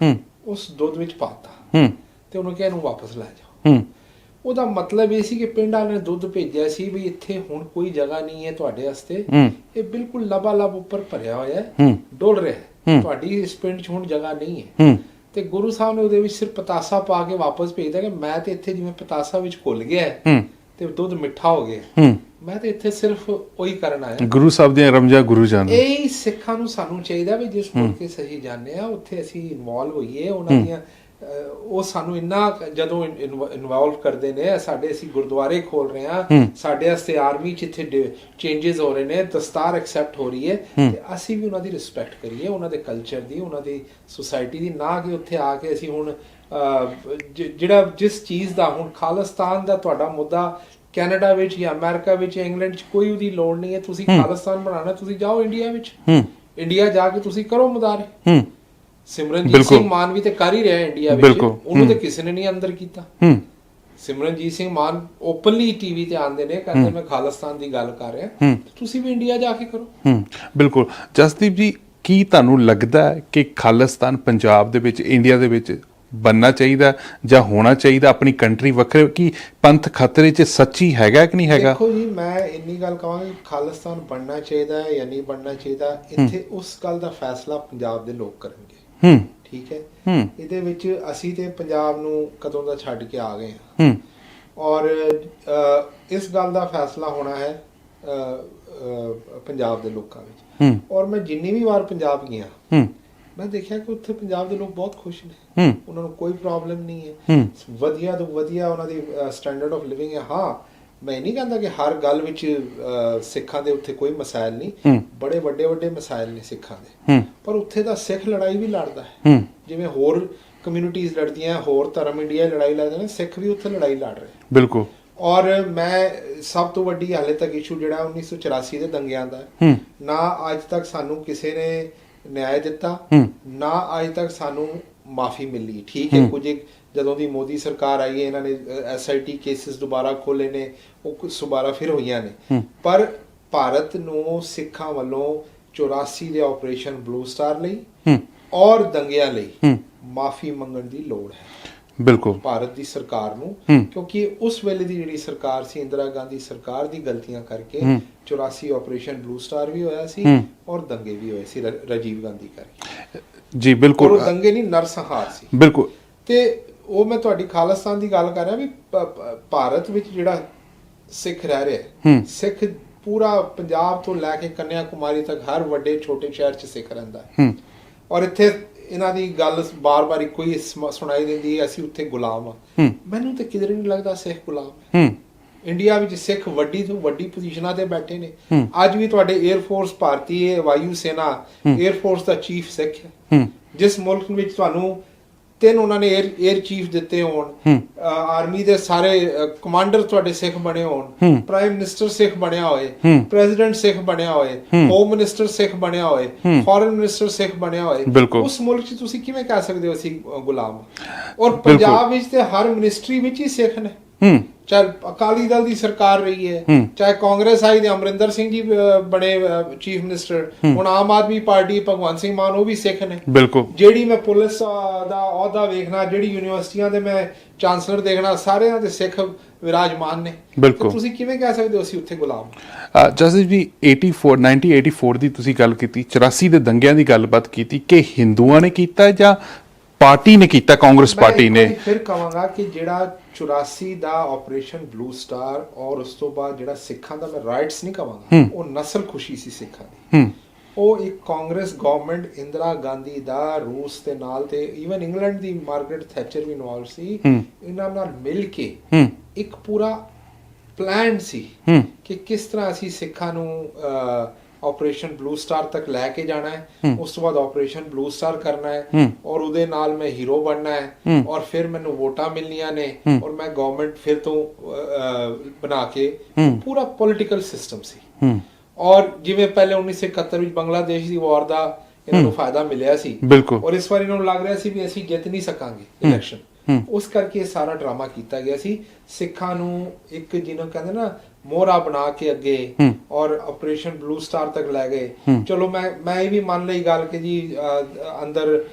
ਉਸ ਦੁੱਧ ਵਿੱਚ ਪਾਤਾ ਹੂੰ। ਤੇ ਉਹਨੂੰ ਕਿਹਾ ਇਹਨੂੰ ਵਾਪਸ ਲੈ ਜਾਓ। ਹੂੰ। ਉਹਦਾ ਮਤਲਬ ਇਹ ਸੀ ਕਿ ਪਿੰਡ ਨੇ ਦੁੱਧ ਭੇਜਿਆ ਸੀ ਵੀ ਇੱਥੇ ਹੁਣ ਕੋਈ ਜਗ੍ਹਾ ਨਹੀਂ ਹੈ ਤੁਹਾਡੇ ਵਾਸਤੇ। ਇਹ ਬਿਲਕੁਲ ਲਬਾਲਬ ਉੱਪਰ ਭਰਿਆ ਹੋਇਆ ਹੈ। ਡੋਲ ਰਿਹਾ ਹੂੰ। ਤੁਹਾਡੀ ਇਸ ਪਿੰਡ 'ਚ ਹੁਣ ਜਗ੍ਹਾ ਨਹੀਂ ਹੈ। ਤੇ ਗੁਰੂ ਸਾਹਿਬ ਨੇ ਉਹਦੇ ਵਿੱਚ ਸਿਰਫ ਪਤਾਸਾ ਪਾ ਕੇ ਵਾਪਸ ਭੇਜਦਾ ਕਿ ਮੈਂ ਤੇ ਇੱਥੇ ਜਿਵੇਂ ਪਤਾਸਾ ਵਿੱਚ ਘੁਲ ਗਿਆ ਤੇ ਦੁੱਧ ਮਿੱਠਾ ਹੋ ਗਿਆ ਮੈਂ ਤੇ ਇੱਥੇ ਸਿਰਫ ਉਹੀ ਕਰਨ ਆਇਆ। ਗੁਰੂ ਸਾਹਿਬ ਦੀਆਂ ਰਮਜਾ ਗੁਰੂ ਜਾਨ ਇਹ ਸਿੱਖਾਂ ਨੂੰ ਸਾਨੂੰ ਚਾਹੀਦਾ ਵੀ ਜਿਸ ਮੁਲਕ ਕੇ ਸਹੀ ਜਾਂਦੇ ਆ ਉੱਥੇ ਅਸੀਂ ਇਨਵੋਲਵ ਹੋਈਏ ਉਹਨਾਂ ਦੀਆਂ ਉਹ ਸਾਨੂੰ ਇੰਨਾ ਜਦੋਂ ਇਨਵੋਲਵ ਕਰਦੇ ਨੇ ਸਾਡੇ ਅਸੀਂ ਗੁਰਦੁਆਰੇ ਖੋਲ ਰਹੇ ਹੂੰ। ਸਾਡੇ ਵਾਸਤੇ ਆਰਮੀ ਚ ਇੱਥੇ ਚੇਂजेस ਹੋ ਰਹੇ ਨੇ ਦਸਤਾਰ ਐਕਸੈਪਟ ਹੋ ਰਹੀ ਹੈ। ਤੇ ਅਸੀਂ ਵੀ ਉਹਨਾਂ ਦੀ ਰਿਸਪੈਕਟ ਕਰੀਏ ਉਹਨਾਂ ਦੇ ਕਲਚਰ ਦੀ ਉਹਨਾਂ ਦੀ ਸੁਸਾਇਟੀ ਦੀ ਨਾ ਕਿ ਉੱਥੇ ਆ ਕੇ ਅਸੀਂ ਹੁਣ ਜਿਹੜਾ ਜਿਸ ਚੀਜ਼ ਦਾ ਹੁਣ ਖਾਲਿਸਤਾਨ ਦਾ ਤੁਹਾਡਾ ਮੁੱਦਾ ਕੈਨੇਡਾ ਵਿੱਚ ਜਾਂ ਅਮਰੀਕਾ ਵਿੱਚ ਜਾਂ ਇੰਗਲੈਂਡ 'ਚ ਕੋਈ ਉਹਦੀ ਲੋੜ ਨਹੀਂ ਹੈ ਤੁਸੀਂ। ਖਾਲਿਸਤਾਨ ਬਣਾਉਣਾ ਤੁਸੀਂ ਜਾਓ ਇੰਡੀਆ ਵਿੱਚ ਇੰਡੀਆ ਜਾ ਕੇ ਤੁਸੀਂ ਕਰੋ ਮੁਦਾਰੇ ਹੂੰ ਸਿਮਰਨਜੀਤ। ਸਿੰਘ ਮਾਨ ਵੀ ਤੇ ਕਰ ਹੀ ਰਿਹਾ ਇੰਡੀਆ ਵਿੱਚ। ਉਹਨੂੰ ਤੇ। ਕਿਸੇ ਨੇ ਨਹੀਂ ਅੰਦਰ ਕੀਤਾ। ਹੂੰ। ਸਿਮਰਨਜੀਤ ਸਿੰਘ ਮਾਨ ਓਪਨਲੀ ਟੀਵੀ ਤੇ ਆਉਂਦੇ ਨੇ ਕਹਿੰਦੇ ਮੈਂ ਖਾਲਿਸਤਾਨ ਦੀ ਗੱਲ ਕਰ ਰਿਹਾ। ਤੁਸੀਂ ਵੀ ਇੰਡੀਆ ਜਾ ਕੇ ਕਰੋ। ਹੂੰ। ਬਿਲਕੁਲ। ਜਸਦੀਪ ਜੀ ਕੀ ਤੁਹਾਨੂੰ ਲੱਗਦਾ ਹੈ ਕਿ ਖਾਲਿਸਤਾਨ ਪੰਜਾਬ ਦੇ ਵਿੱਚ ਇੰਡੀਆ ਦੇ ਵਿੱਚ ਬੰਨਣਾ ਚਾਹੀਦਾ ਜਾਂ ਹੋਣਾ ਚਾਹੀਦਾ ਆਪਣੀ ਕੰਟਰੀ ਵੱਖਰੇ ਕੀ ਪੰਥ ਖਤਰੇ 'ਚ ਸੱਚੀ ਹੈਗਾ ਕਿ ਨਹੀਂ ਹੈਗਾ? ਦੇਖੋ ਜੀ ਮੈਂ ਇੰਨੀ ਗੱਲ ਕਹਾਂਗਾ ਕਿ ਖਾਲਿਸਤਾਨ ਬਣਨਾ ਚਾਹੀਦਾ ਹੈ ਜਾਂ ਨਹੀਂ ਬਣਨਾ ਚਾਹੀਦਾ ਇੱਥੇ ਉਸ ਗੱਲ ਦਾ ਫੈਸਲਾ ਪੰਜਾਬ ਦੇ ਲੋਕ ਕਰਨਗੇ। ਹੂੰ। ਠੀਕ ਹੈ? ਹੂੰ। ਇਹਦੇ ਵਿੱਚ ਅਸੀਂ ਤੇ ਪੰਜਾਬ ਨੂੰ ਕਦੋਂ ਦਾ ਛੱਡ ਕੇ ਆ ਗਏ ਹਾਂ। ਹੂੰ। ਔਰ ਇਸ ਗੱਲ ਦਾ ਫੈਸਲਾ ਹੋਣਾ ਹੈ ਪੰਜਾਬ ਦੇ ਲੋਕਾਂ ਵਿੱਚ। ਹੂੰ। ਔਰ ਮੈਂ ਜਿੰਨੀ ਵੀ ਵਾਰ ਪੰਜਾਬ ਗਿਆ ਹੂੰ। ਮੈਂ ਦੇਖਿਆ ਕਿ ਉੱਥੇ ਪੰਜਾਬ ਦੇ ਲੋਕ ਬਹੁਤ ਖੁਸ਼ ਨੇ। ਹੂੰ। ਉਹਨਾਂ ਨੂੰ ਕੋਈ ਪ੍ਰੋਬਲਮ ਨਹੀਂ ਹੈ। ਹੂੰ। ਵਧੀਆ ਤੋਂ ਵਧੀਆ ਉਹਨਾਂ ਦੀ ਸਟੈਂਡਰਡ ਆਫ ਲਿਵਿੰਗ ਹੈ। ਹਾਂ ਮੈਂ ਨਹੀਂ ਕਹਿੰਦਾ ਕਿ ਹਰ ਗੱਲ ਵਿੱਚ ਸਿੱਖਾਂ ਦੇ ਉੱਥੇ ਕੋਈ ਮਸਾਇਲ ਨਹੀਂ। ਬੜੇ ਵੱਡੇ ਵੱਡੇ ਮਸਾਇਲ ਨੇ ਸਿੱਖਾਂ ਦੇ। ਪਰ ਉੱਥੇ ਦਾ ਸਿੱਖ ਲੜਾਈ ਵੀ ਲੜਦਾ ਹੈ। ਜਿਵੇਂ ਹੋਰ ਕਮਿਊਨਿਟੀਆਂ ਲੜਦੀਆਂ ਹੋਰ ਧਰਮ ਇੰਡੀਆ ਲੜਾਈ ਲੜਦੇ ਨੇ ਸਿੱਖ ਵੀ ਉੱਥੇ ਲੜਾਈ ਲੜ ਰਹੇ ਬਿਲਕੁਲ। ਔਰ ਮੈਂ ਸਭ ਤੋਂ ਵੱਡੀ ਹਾਲੇ ਤੱਕ ਇਸ਼ੂ ਜਿਹੜਾ 1984 ਦੇ ਦੰਗਿਆਂ ਦਾ ਨਾ ਅੱਜ ਤੱਕ ਸਾਨੂੰ ਕਿਸੇ ਨੇ ਨਿਆਂ ਦਿੱਤਾ। ਨਾ ਅੱਜ ਤੱਕ ਸਾਨੂੰ ਮਾਫੀ ਮਿਲੀ। ਠੀਕ ਹੈ। ਕੁਝ ਜਦੋਂ ਦੀ ਮੋਦੀ ਸਰਕਾਰ ਆਈ ਹੈ ਇਹਨਾਂ ਨੇ ਐਸਆਈਟੀ ਕੇਸਿਸ ਦੁਬਾਰਾ ਖੋਲੇ ਨੇ ਉਹ ਕੁਝ ਦੁਬਾਰਾ ਫਿਰ ਹੋਈਆਂ ਨੇ। ਪਰ ਭਾਰਤ ਨੂੰ ਸਿੱਖਾਂ ਵੱਲੋਂ 84 ਦੇ ਆਪਰੇਸ਼ਨ ਬਲੂ ਸਟਾਰ ਲਈ ਔਰ ਦੰਗਿਆਂ ਲਈ ਮਾਫੀ ਮੰਗਣ ਦੀ ਲੋੜ ਹੈ। ਬਿਲਕੁਲ। ਭਾਰਤ ਦੀ ਸਰਕਾਰ ਨੂੰ। ਕਿਉਂਕਿ ਉਸ ਵੇਲੇ ਦੀ ਜਿਹੜੀ ਸਰਕਾਰ ਸੀ ਇੰਦਰਾ ਗਾਂਧੀ ਸਰਕਾਰ ਦੀ ਗਲਤੀਆਂ ਕਰਕੇ ਹੂੰ। 84 ਆਪਰੇਸ਼ਨ ਬਲੂ ਸਟਾਰ ਵੀ ਹੋਇਆ ਸੀ। ਔਰ ਦੰਗੇ ਵੀ ਹੋਏ ਸੀ ਰਾਜੀਵ ਗਾਂਧੀ ਕਰਕੇ। ਜੀ ਬਿਲਕੁਲ। ਉਹ ਦੰਗੇ ਨਹੀਂ ਨਰਸੰਹਾਰ ਸੀ। ਬਿਲਕੁਲ। ਤੇ ਉਹ ਮੈਂ ਤੁਹਾਡੀ ਖਾਲਿਸਤਾਨ ਦੀ ਗੱਲ ਕਰ ਰਿਹਾ ਵੀ ਭਾਰਤ ਵਿੱਚ ਜਿਹੜਾ ਸਿੱਖ ਰਹਿ ਰਿਹਾ ਸਿੱਖ ਪੂਰਾ ਪੰਜਾਬ ਤੋਂ ਲੈ ਕੇ ਕੰਨਿਆ ਕੁਮਾਰੀ ਤੱਕ ਹਰ ਵੱਡੇ ਛੋਟੇ ਸ਼ਹਿਰ 'ਚ ਸਿੱਖ ਰਹਿੰਦਾ ਹੈ। ਔਰ ਇੱਥੇ ਇਹਨਾਂ ਦੀ ਗੱਲ ਬਾਰ-ਬਾਰ ਇੱਕੋ ਹੀ ਸੁਣਾਈ ਦਿੰਦੀ ਹੈ ਅਸੀਂ ਉੱਥੇ ਗੁਲਾਮ ਆ ਹੂੰ। ਮੈਨੂੰ ਤੇ ਕਿਧਰੇ ਨਹੀਂ ਲੱਗਦਾ ਸਿੱਖ ਗੁਲਾਮ ਹੈ। ਇੰਡੀਆ ਵਿੱਚ ਸਿੱਖ ਵੱਡੀ ਤੋਂ ਵੱਡੀ ਪੋਜੀਸ਼ਨਾਂ ਤੇ ਬੈਠੇ ਨੇ। ਅੱਜ ਵੀ ਤੁਹਾਡੇ 에ਅਰ ਫੋਰਸ ਭਾਰਤੀ ਵਾਯੂ ਸੈਨਾ 에ਅਰ ਫੋਰਸ ਦਾ ਚੀਫ ਸਿੱਖ ਹੂੰ। ਜਿਸ ਮੁਲਕ ਵਿੱਚ ਤੁਹਾਨੂੰ ਤਿੰਨ ਉਹਨਾਂ ਨੇ 에ਅਰ 에ਅਰ ਚੀਫ ਦਿੱਤੇ ਹੋਣ। ਆਰਮੀ ਦੇ ਸਾਰੇ ਕਮਾਂਡਰ ਤੁਹਾਡੇ ਸਿੱਖ ਬਣੇ ਹੋਣ। ਪ੍ਰਾਈਮ ਮਿਨਿਸਟਰ ਸਿੱਖ ਬਣਿਆ ਹੋਏ। ਪ੍ਰੈਜ਼ੀਡੈਂਟ ਸਿੱਖ ਬਣਿਆ ਹੋਏ। ਹੋਮ ਮਿਨਿਸਟਰ ਸਿੱਖ ਬਣਿਆ ਹੋਏ। ਫੋਰਨ ਮਿਨਿਸਟਰ ਸਿੱਖ ਬਣਿਆ ਹੋਏ। ਉਸ ਮੁਲਕ 'ਚ ਤੁਸੀਂ ਕਿਵੇਂ ਕਹਿ ਸਕਦੇ ਹੋ ਅਸੀਂ ਗੁਲਾਮ? ਔਰ ਪੰਜਾਬ ਵਿੱਚ ਤੇ ਹਰ ਮਿਨਿਸਟਰੀ ਵਿੱਚ ਹੀ ਸਿੱਖ ਨੇ ਚਾਹੇ ਅਕਾਲੀ ਦਲ ਦੀ ਸਰਕਾਰ ਰਹੀ ਹੈ। ਚਾਹੇ ਕਾਂਗਰਸ ਆਈ ਤੇ ਅਮਰਿੰਦਰ ਸਿੰਘ ਜੀ ਬਣੇ ਚੀਫ ਮਿਨਿਸਟਰ ਹੁਣ ਆਮ ਆਦਮੀ ਪਾਰਟੀ ਭਗਵੰਤ ਸਿੰਘ ਮਾਨ ਉਹ ਵੀ ਸਿੱਖ ਨੇ ਬਿਲਕੁਲ ਜਿਹੜੀ ਮੈਂ ਪੁਲਿਸ ਦਾ ਅਹੁਦਾ ਵੇਖਣਾ ਜਿਹੜੀ ਯੂਨੀਵਰਸਿਟੀਆਂ ਦੇ ਮੈਂ ਚਾਂਸਲਰ ਦੇਖਣਾ ਸਾਰਿਆਂ ਦੇ ਸਿੱਖ ਵਿਰਾਜਮਾਨ ਨੇ ਬਿਲਕੁਲ। ਤੁਸੀਂ ਕਿਵੇਂ ਕਹਿ ਸਕਦੇ ਹੋ ਅਸੀਂ ਉੱਥੇ ਗੁਲਾਮ ਹਾਂ? ਅ, ਜਸਦੀਪ ਜੀ 84 1984 ਦੀ ਤੁਸੀਂ ਗੱਲ ਕੀਤੀ 84 ਦੇ ਦੰਗਿਆਂ ਦੀ ਗੱਲਬਾਤ ਕੀਤੀ ਕਿ ਹਿੰਦੂਆਂ ਨੇ ਕੀਤਾ ਜਾਂ ਪਾਰਟੀ ਨੇ ਕੀਤਾ ਕਾਂਗਰਸ ਪਾਰਟੀ ਨੇ। ਫਿਰ ਕਹਾਂਗਾ ਕਿ ਜਿਹੜਾ 84 ਦਾ ਆਪਰੇਸ਼ਨ ਬਲੂ ਸਟਾਰ ਔਰ ਉਸ ਤੋਂ ਬਾਅਦ ਜਿਹੜਾ ਸਿੱਖਾਂ ਦਾ ਮੈਂ ਰਾਈਟਸ ਨਹੀਂ ਕਹਾਂਗਾ। ਉਹ ਨਸਲ ਖੁਸ਼ੀ ਸੀ ਸਿੱਖਾਂ ਦੀ। ਉਹ ਇੱਕ ਕਾਂਗਰਸ ਗਵਰਨਮੈਂਟ ਇੰਦਰਾ ਗਾਂਧੀ ਦਾ ਰੂਸ ਦੇ ਨਾਲ ਤੇ ਈਵਨ ਇੰਗਲੈਂਡ ਦੀ ਮਾਰਗਰਟ ਥੈਚਰ ਵੀ ਇਨਵੋਲਵ ਸੀ। ਇਹਨਾਂ ਨਾਲ ਮਿਲ ਕੇ ਇੱਕ ਪੂਰਾ ਪਲਾਨ ਸੀ ਕਿ ਕਿਸ ਤਰ੍ਹਾਂ ਅਸੀਂ ਸਿੱਖਾਂ ਨੂੰ ਆਪਰੇਸ਼ਨ ਬਲੂ ਸਟਾਰ ਤੱਕ ਲੈ ਕੇ ਜਾਣਾ ਹੈ। ਉਸ ਤੋਂ ਬਾਅਦ ਆਪਰੇਸ਼ਨ ਬਲੂ ਸਟਾਰ ਕਰਨਾ ਹੈ। ਔਰ ਉਹਦੇ ਨਾਲ ਮੈਂ ਹੀਰੋ ਬਣਨਾ ਹੈ। ਔਰ ਫਿਰ ਮੈਨੂੰ ਵੋਟਾਂ ਮਿਲਣੀਆਂ ਨੇ। ਔਰ ਮੈਂ ਗਵਰਨਮੈਂਟ ਫਿਰ ਤੋਂ ਬਣਾ ਕੇ। ਪੂਰਾ ਪੋਲਿਟੀਕਲ ਸਿਸਟਮ ਸੀ ਔਰ ਜਿਵੇਂ ਪਹਿਲੇ 1971 ਵਿੱਚ ਬੰਗਲਾਦੇਸ਼ ਦੀ ਵਾਰ ਦਾ ਇਹਨਾਂ ਨੂੰ ਫਾਇਦਾ ਮਿਲਿਆ ਸੀ ਔਰ ਇਸ ਵਾਰ ਇਹਨਾਂ ਨੂੰ ਲੱਗ ਰਿਹਾ ਸੀ ਵੀ ਅਸੀਂ ਜਿੱਤ ਨਹੀਂ ਸਕਾਂਗੇ। ਇਲੈਕਸ਼ਨ। ਉਸ ਕਰਕੇ ਸਾਰਾ ਡਰਾਮਾ ਕੀਤਾ ਗਿਆ ਸੀ ਸਿੱਖਾਂ ਨੂੰ ਇੱਕ ਜਿਹਨੂੰ ਕਹਿੰਦੇ ਨਾ ਮੋਹਰਾ ਬਣਾ ਕੇ ਅੱਗੇ। ਔਰ ਆਪਰੇਸ਼ਨ ਬਲੂ ਸਟਾਰ ਤੱਕ ਲੈ ਗਏ। ਚਲੋ ਮੈਂ ਮੈਂ ਇਹ ਵੀ ਮੰਨ ਲਈ ਗੱਲ ਕਿ ਜੀ ਅੰਦਰ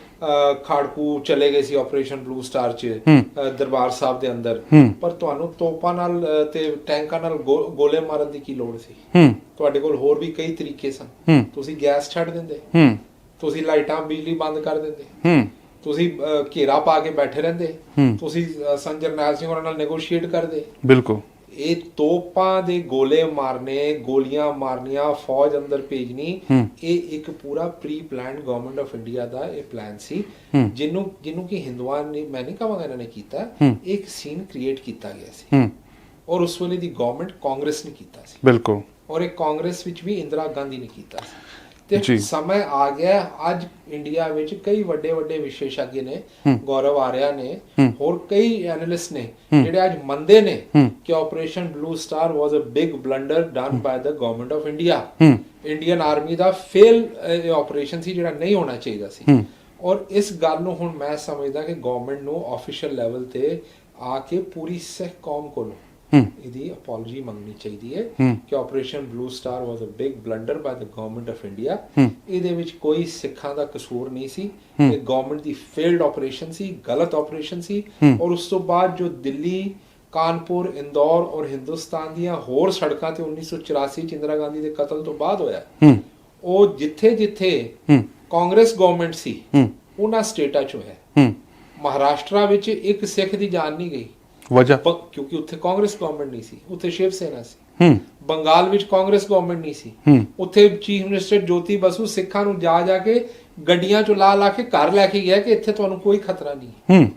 ਖਾੜਕੂ ਚਲੇ ਗਏ ਸੀ ਆਪਰੇਸ਼ਨ ਬਲੂ ਸਟਾਰ ਚ ਦਰਬਾਰ ਸਾਹਿਬ ਦੇ ਅੰਦਰ। ਪਰ ਤੁਹਾਨੂੰ ਤੋਪਾਂ ਨਾਲ ਤੇ ਟੈਂਕਾਂ ਨਾਲ ਗੋਲੇ ਮਾਰਨ ਦੀ ਕੀ ਲੋੜ ਸੀ? ਤੁਹਾਡੇ ਕੋਲ ਹੋਰ ਵੀ ਕਈ ਤਰੀਕੇ ਸਨ। ਤੁਸੀਂ ਗੈਸ ਛੱਡ ਦਿੰਦੇ। ਤੁਸੀਂ ਲਾਈਟਾਂ ਬਿਜਲੀ ਬੰਦ ਕਰ ਦਿੰਦੇ। ਤੁਸੀਂ ਘੇਰਾ ਪਾ ਕੇ ਬੈਠੇ ਰਹਿੰਦੇ। ਤੁਸੀਂ ਅਹ, ਸੰਜਰ ਨਾਲ ਸਿੰਘ ਹੋਰਾਂ ਨਾਲ ਨੈਗੋਸ਼ੀਏਟ ਕਰਦੇ। ਬਿਲਕੁਲ। ਇਹ ਤੋਪਾਂ ਦੇ ਗੋਲੇ ਮਾਰਨੇ ਗੋਲੀਆਂ ਮਾਰਨੀਆਂ ਫੌਜ ਅੰਦਰ ਭੇਜਣੀ ਇਹ ਇੱਕ ਪੂਰਾ pre planned government of India ਦਾ ਇਹ ਪਲਾਨ ਸੀ। ਜਿਹਨੂੰ ਜਿਹਨੂੰ ਕਿ ਹਿੰਦੂਆਂ ਨੇ ਮੈਂ ਨਹੀਂ ਕਹਾਂਗਾ ਇਹਨਾਂ ਨੇ ਕੀਤਾ। ਇੱਕ ਸੀਨ ਕ੍ਰੀਏਟ ਕੀਤਾ ਗਿਆ ਸੀ। ਔਰ ਉਸ ਵੇਲੇ ਦੀ ਗਵਰਨਮੈਂਟ ਕਾਂਗਰਸ ਨੇ ਕੀਤਾ ਸੀ। ਬਿਲਕੁਲ। ਔਰ ਇਹ ਕਾਂਗਰਸ ਵਿੱਚ ਵੀ ਇੰਦਰਾ ਗਾਂਧੀ ਨੇ ਕੀਤਾ ਸੀ। ਤੇ ਸਮਾਂ ਆ ਗਿਆ ਅੱਜ ਇੰਡੀਆ ਵਿੱਚ ਕਈ ਵੱਡੇ ਵੱਡੇ ਵਿਸ਼ੇਸ਼জ্ञ ਨੇ ਗੌਰਵ ਆਰਿਆ ਨੇ ਹੋਰ ਕਈ ਐਨਾਲਿਸਟ ਨੇ ਜਿਹੜੇ ਅੱਜ ਮੰਨਦੇ ਨੇ ਕਿ operation blue star was a big blunder done by the government of India Indian army the fail operation ਸੀ ਜਿਹੜਾ ਨਹੀਂ ਹੋਣਾ ਚਾਹੀਦਾ ਸੀ। ਔਰ ਇਸ ਗੱਲ ਨੂੰ ਹੁਣ ਮੈਂ ਸਮਝਦਾ ਕਿ ਗਵਰਨਮੈਂਟ ਨੂੰ ਆਫੀਸ਼ੀਅਲ ਲੈਵਲ ਤੇ ਆ ਕੇ ਪੂਰੀ ਸਿੱਖ ਕੌਮ ਕੋਲੋਂ ਇਹਦੀ ਅਪੋਲੋਜੀ ਮੰਗਣੀ ਚਾਹੀਦੀ ਹੈ ਕਿ operation blue star was a big blunder by the government of India ਇਹਦੇ ਵਿੱਚ ਕੋਈ ਸਿੱਖਾਂ ਦਾ ਕਸੂਰ ਨਹੀਂ ਸੀ। ਇਹ ਗਵਰਨਮੈਂਟ ਦੀ ਫੇਲਡ ਆਪਰੇਸ਼ਨ ਸੀ ਗਲਤ ਆਪਰੇਸ਼ਨ ਸੀ। ਔਰ ਉਸ ਤੋਂ ਬਾਅਦ ਜੋ ਦਿੱਲੀ ਕਾਨਪੁਰ ਇੰਦੌਰ ਔਰ ਹਿੰਦੁਸਤਾਨ ਦੀਆਂ ਹੋਰ ਸੜਕਾਂ ਤੇ 1984 ਚ ਇੰਦਰਾ ਗਾਂਧੀ ਦੇ ਕਤਲ ਤੋਂ ਬਾਅਦ ਹੋਇਆ ਉਹ ਜਿੱਥੇ ਜਿੱਥੇ ਕਾਂਗਰਸ ਗਵਰਨਮੈਂਟ ਸੀ ਉਹਨਾਂ ਸਟੇਟਾਂ 'ਚ ਹੋਇਆ। ਹੂੰ। ਮਹਾਰਾਸ਼ਟਰ ਵਿੱਚ ਇੱਕ ਸਿੱਖ ਦੀ ਜਾਨ ਨਹੀਂ ਗਈ। ਵਜ੍ਹਾ? ਪ- ਕਿਉਂਕਿ ਉੱਥੇ ਕਾਂਗਰਸ ਗਵਰਨਮੈਂਟ ਨਹੀਂ ਸੀ ਉੱਥੇ ਸ਼ਿਵ ਸੈਨਾ ਸੀ। ਹੂੰ। ਬੰਗਾਲ ਵਿੱਚ ਕਾਂਗਰਸ ਗਵਰਨਮੈਂਟ ਨਹੀਂ ਸੀ। ਹੂੰ। ਉੱਥੇ ਚੀਫ ਮਿਨਿਸਟਰ ਜੋਤੀ ਬਸੂ ਸਿੱਖਾਂ ਨੂੰ ਜਾ ਜਾ ਕੇ ਗੱਡੀਆਂ ਚੋਂ ਲਾ ਲਾ ਕੇ ਘਰ ਲੈ ਕੇ ਗਿਆ ਕਿ ਇੱਥੇ ਤੁਹਾਨੂੰ ਕੋਈ ਖਤਰਾ ਨਹੀਂ ਹੂੰ।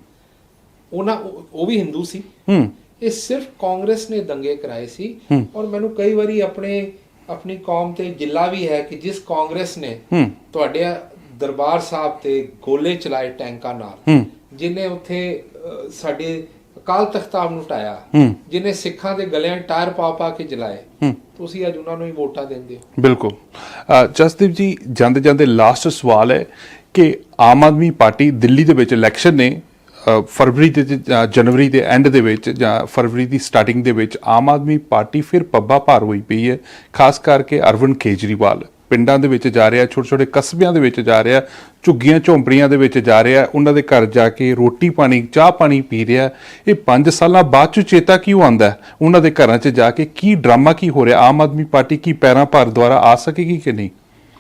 ਉਹਨਾਂ ਉਹ ਉਹ ਵੀ ਹਿੰਦੂ ਸੀ। ਹੂੰ। ਇਹ ਸਿਰਫ ਕਾਂਗਰਸ ਨੇ ਦੰਗੇ ਕਰਾਏ ਸੀ। ਔਰ ਮੈਨੂੰ ਕਈ ਵਾਰੀ ਆਪਣੇ ਆਪਣੀ ਕੌਮ ਤੇ ਗਿੱਲਾ ਵੀ ਹੈ ਕਿ ਜਿਸ ਕਾਂਗਰਸ ਨੇ ਹੂੰ। ਤੁਹਾਡੇ ਦਰਬਾਰ ਸਾਹਿਬ ਤੇ ਗੋਲੇ ਚਲਾਏ ਟੈਂਕਾਂ ਨਾਲ ਹੂੰ। ਜਿਨੇ ਉੱਥੇ ਅਹ, ਸਾਡੇ ਅਕਾਲ ਤਖਤ ਸਾਹਿਬ ਨੂੰ ਢਾਇਆ। ਹੂੰ। ਜਿਨੇ ਸਿੱਖਾਂ ਦੇ ਗਲਿਆਂ ਟਾਇਰ ਪਾ ਪਾ ਕੇ ਜਲਾਏ। ਤੁਸੀਂ ਅੱਜ ਉਹਨਾਂ ਨੂੰ ਹੀ ਵੋਟਾਂ ਦਿੰਦੇ ਹੋ। ਬਿਲਕੁਲ। ਜਸਦੀਪ ਜੀ ਜਾਂਦੇ ਜਾਂਦੇ ਲਾਸਟ ਸਵਾਲ ਹੈ ਕਿ ਆਮ ਆਦਮੀ ਪਾਰਟੀ ਦਿੱਲੀ ਦੇ ਵਿੱਚ ਇਲੈਕਸ਼ਨ ਨੇ ਫਰਵਰੀ ਦੇ ਜਨਵਰੀ ਦੇ ਐਂਡ ਦੇ ਵਿੱਚ ਜਾਂ ਫਰਵਰੀ ਦੀ ਸਟਾਰਟਿੰਗ ਦੇ ਵਿੱਚ ਆਮ ਆਦਮੀ ਪਾਰਟੀ ਫਿਰ ਪੱਬਾ ਭਾਰ ਹੋਈ ਪਈ ਹੈ ਖਾਸ ਕਰਕੇ ਅਰਵਿੰਦ ਕੇਜਰੀਵਾਲ। ਪਿੰਡਾਂ ਦੇ ਵਿੱਚ ਜਾ ਰਿਹਾ ਛੋਟੇ ਛੋਟੇ ਕਸਬਿਆਂ ਦੇ ਵਿੱਚ ਜਾ ਰਿਹਾ ਝੁੱਗੀਆਂ ਝੌਂਪੜੀਆਂ ਦੇ ਵਿੱਚ ਜਾ ਰਿਹਾ ਉਹਨਾਂ ਦੇ ਘਰ ਜਾ ਕੇ ਰੋਟੀ ਪਾਣੀ ਚਾਹ ਪਾਣੀ ਪੀ ਰਿਹਾ। ਇਹ 5 ਸਾਲਾਂ ਬਾਅਦ ਚ ਚੇਤਾ ਕਿਉਂ ਆਂਦਾ ਉਹਨਾਂ ਦੇ ਘਰਾਂ 'ਚ ਜਾ ਕੇ ਕੀ ਡਰਾਮਾ ਕੀ ਹੋ ਰਿਹਾ? ਆਮ ਆਦਮੀ ਪਾਰਟੀ ਕੀ ਪੈਰਾਂ ਭਾਰ ਦੁਆਰਾ ਆ ਸਕੇਗੀ ਕਿ ਨਹੀਂ?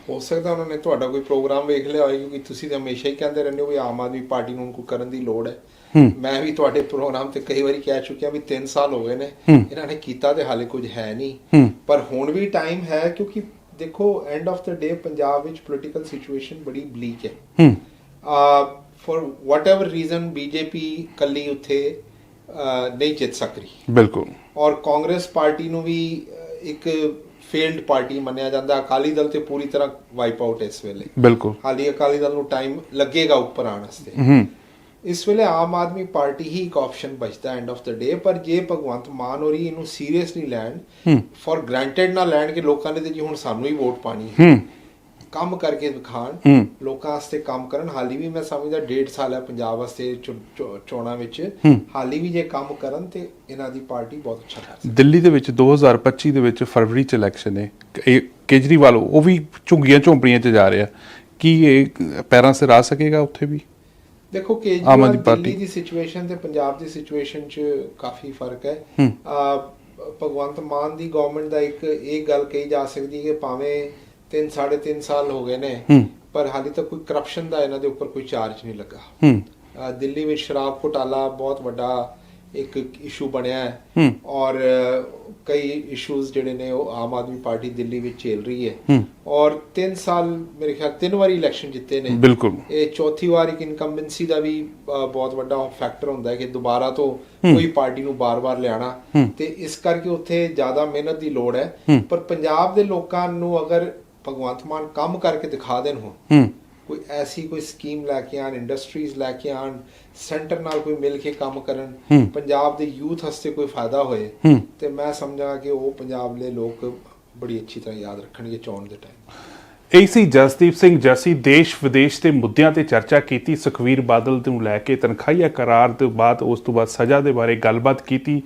ਹੋ ਸਕਦਾ ਉਹਨਾਂ ਨੇ ਤੁਹਾਡਾ ਕੋਈ ਪ੍ਰੋਗਰਾਮ ਵੇਖ ਲਿਆ ਹੋਵੇ ਕਿਉਂਕਿ ਤੁਸੀਂ ਤਾਂ ਹਮੇਸ਼ਾ ਹੀ ਕਹਿੰਦੇ ਰਹਿੰਦੇ ਹੋ ਵੀ ਆਮ ਆਦਮੀ ਪਾਰਟੀ ਨੂੰ ਕੋਈ ਕਰਨ ਦੀ ਲੋੜ ਹੈ। ਮੈਂ ਵੀ ਤੁਹਾਡੇ ਪ੍ਰੋਗਰਾਮ ਤੇ ਕਈ ਵਾਰੀ ਕਹਿ ਚੁੱਕਿਆ ਵੀ 3 ਸਾਲ ਹੋ ਗਏ ਨੇ। ਇਹਨਾਂ ਨੇ ਕੀਤਾ ਤੇ ਹਾਲੇ ਕੁਝ ਹੈ ਨਹੀਂ। ਪਰ ਹੁਣ ਵੀ ਟਾਈਮ ਹੈ ਕਿਉਂਕਿ ਦੇਖੋ end of the day Punjab ਵਿੱਚ ਪੋਲੀਟੀਕਲ ਸਿਚੁਏਸ਼ਨ ਬੜੀ ਬਲੀਕ ਹੈ। ਹੂੰ। ਫॉर whatever ਰੀਜ਼ਨ ਬੀਜੇਪੀ ਕੱਲੀ ਉੱਥੇ ਨਹੀਂ ਜਿੱਤ ਸਕਦੀ। ਬਿਲਕੁਲ। ਔਰ ਕਾਂਗਰਸ ਪਾਰਟੀ ਨੂੰ ਵੀ ਇੱਕ ਫੇਲਡ ਪਾਰਟੀ ਮੰਨਿਆ ਜਾਂਦਾ। ਅਕਾਲੀ ਦਲ ਤੇ ਪੂਰੀ ਤਰ੍ਹਾਂ ਵਾਈਪ ਆਊਟ ਇਸ ਵੇਲੇ। ਬਿਲਕੁਲ। ਹਾਲੀ ਅਕਾਲੀ ਦਲ ਨੂੰ ਟਾਈਮ ਲੱਗੇਗਾ ਉੱਪਰ ਆਉਣ ਵਾਸਤੇ। ਇਸ ਵੇਲੇ ਆਮ ਆਦਮੀ ਪਾਰਟੀ ਹੀ ਇੱਕ ਆਪਸ਼ਨ ਬਚਦਾ ਐਂਡ ਆਫ ਦਾ ਡੇ ਪਰ ਜੇ ਭਗਵੰਤ ਮਾਨ ਹੋਰੀ ਇਹਨੂੰ ਸੀਰੀਅਸਲੀ ਲੈਣ ਫॉर ਗ੍ਰਾਂਟਡ ਨਾ ਲੈਣ ਕਿ ਲੋਕਾਂ ਨੇ ਤੇ ਜੀ ਹੁਣ ਸਾਨੂੰ ਹੀ ਵੋਟ ਪਾਣੀ ਹੈ। ਕੰਮ ਕਰਕੇ ਦਿਖਾਣ। ਲੋਕਾਂ ਵਾਸਤੇ ਕੰਮ ਕਰਨ। ਹਾਲੀ ਵੀ ਮੈਂ ਸਮਝਦਾ ਡੇਢ ਸਾਲ ਹੈ ਪੰਜਾਬ ਵਾਸਤੇ ਚੋਣਾਂ ਵਿੱਚ। ਹਾਲੀ ਵੀ ਜੇ ਕੰਮ ਕਰਨ ਤੇ ਇਹਨਾਂ ਦੀ ਪਾਰਟੀ ਬਹੁਤ ਅੱਛਾ ਕਰ ਸਕਦੀ ਦਿੱਲੀ ਦੇ ਵਿੱਚ 2025 ਦੇ ਵਿੱਚ ਫਰਵਰੀ ਚ ਇਲੈਕਸ਼ਨ ਹੈ ਇਹ ਕੇਜਰੀਵਾਲ ਉਹ ਵੀ ਝੁੰਗੀਆਂ ਝੌਂਪੜੀਆਂ ਚ ਜਾ ਰਿਹਾ। ਕੀ ਇਹ ਪੈਰਾਂ ਸਿਰ ਆ ਸਕੇਗਾ ਉੱਥੇ ਵੀ? ਦੇਖੋ ਕੇਜਰੀਵਾਲ। ਦਿੱਲੀ ਦੀ ਸਿਚੁਏਸ਼ਨ ਤੇ ਪੰਜਾਬ ਦੀ ਸਿਚੁਏਸ਼ਨ 'ਚ ਕਾਫੀ ਫ਼ਰਕ ਹੈ। ਆ ਭਗਵੰਤ ਮਾਨ ਦੀ ਗਵਰਨਮੈਂਟ ਦਾ ਇੱਕ ਇਹ ਗੱਲ ਕਹੀ ਜਾ ਸਕਦੀ ਹੈ ਕਿ ਭਾਵੇਂ 3 3.5 ਸਾਲ ਹੋ ਗਏ ਨੇ। ਪਰ ਹਾਲੇ ਤੱਕ ਕੋਈ ਕਰਪਸ਼ਨ ਦਾ ਇਹਨਾਂ ਦੇ ਉੱਪਰ ਕੋਈ ਚਾਰਜ ਨਹੀਂ ਲੱਗਾ ਦਿੱਲੀ ਵਿੱਚ ਸ਼ਰਾਬ ਘੁਟਾਲਾ ਬਹੁਤ ਵੱਡਾ ਇੱਕ ਇਸ਼ੂ ਬਣਿਆ ਹੈ। ਔਰ ਕਈ ਇਸ਼ੂਜ਼ ਜਿਹੜੇ ਨੇ ਉਹ ਆਮ ਆਦਮੀ ਪਾਰਟੀ ਦਿੱਲੀ ਵਿੱਚ ਝੇਲ ਰਹੀ ਹੈ। ਔਰ 3 ਸਾਲ ਮੇਰੇ ਖਿਆਲ ਤਿੰਨ ਵਾਰੀ ਇਲੈਕਸ਼ਨ ਜਿੱਤੇ ਨੇ। ਬਿਲਕੁਲ। ਇਹ ਚੌਥੀ ਵਾਰ ਇੱਕ ਇਨਕੰਬੈਂਸੀ ਦਾ ਵੀ ਬਹੁਤ ਵੱਡਾ ਫੈਕਟਰ ਹੁੰਦਾ ਹੈ ਕਿ ਦੁਬਾਰਾ ਤੋਂ ਕੋਈ ਪਾਰਟੀ ਨੂੰ ਬਾਰ-ਬਾਰ ਲਿਆਣਾ ਤੇ ਇਸ ਕਰਕੇ ਉੱਥੇ ਜ਼ਿਆਦਾ ਮਿਹਨਤ ਦੀ ਲੋੜ ਹੈ। ਪਰ ਪੰਜਾਬ ਦੇ ਲੋਕਾਂ ਨੂੰ ਅਗਰ ਭਗਵੰਤ ਮਾਨ ਕੰਮ ਕਰਕੇ ਦਿਖਾ ਦੇਣ ਹੂੰ। ਕੋਈ ਐਸੀ ਕੋਈ ਸਕੀਮ ਲੈ ਕੇ ਆਣ ਇੰਡਸਟਰੀਜ਼ ਲੈ ਕੇ ਆਣ ਸੈਂਟਰ ਨਾਲ ਕੋਈ ਮਿਲ ਕੇ ਕੰਮ ਕਰਨ ਪੰਜਾਬ ਦੇ ਯੂਥ ਹਸਤੇ ਕੋਈ ਫਾਇਦਾ ਹੋਏ। ਤੇ ਮੈਂ ਸਮਝਾਂ ਕਿ ਉਹ ਪੰਜਾਬ ਦੇ ਲੋਕ ਬੜੀ ਅੱਛੀ ਤਰ੍ਹਾਂ ਯਾਦ ਰੱਖਣਗੇ ਚੋਣ ਦੇ ਟਾਈਮ ਏਸੀ ਜਸਦੀਪ ਸਿੰਘ ਜੱਸੀ ਦੇਸ਼ ਵਿਦੇਸ਼ ਦੇ ਮੁੱਦਿਆਂ ਤੇ ਚਰਚਾ ਕੀਤੀ ਸੁਖਵੀਰ ਬਾਦਲ ਨੂੰ ਲੈ ਕੇ ਤਨਖਾਹੀਆ ਕਰਾਰ ਤੋਂ ਬਾਅਦ ਉਸ ਤੋਂ ਬਾਅਦ ਸਜ਼ਾ ਦੇ ਬਾਰੇ ਗੱਲਬਾਤ ਕੀਤੀ।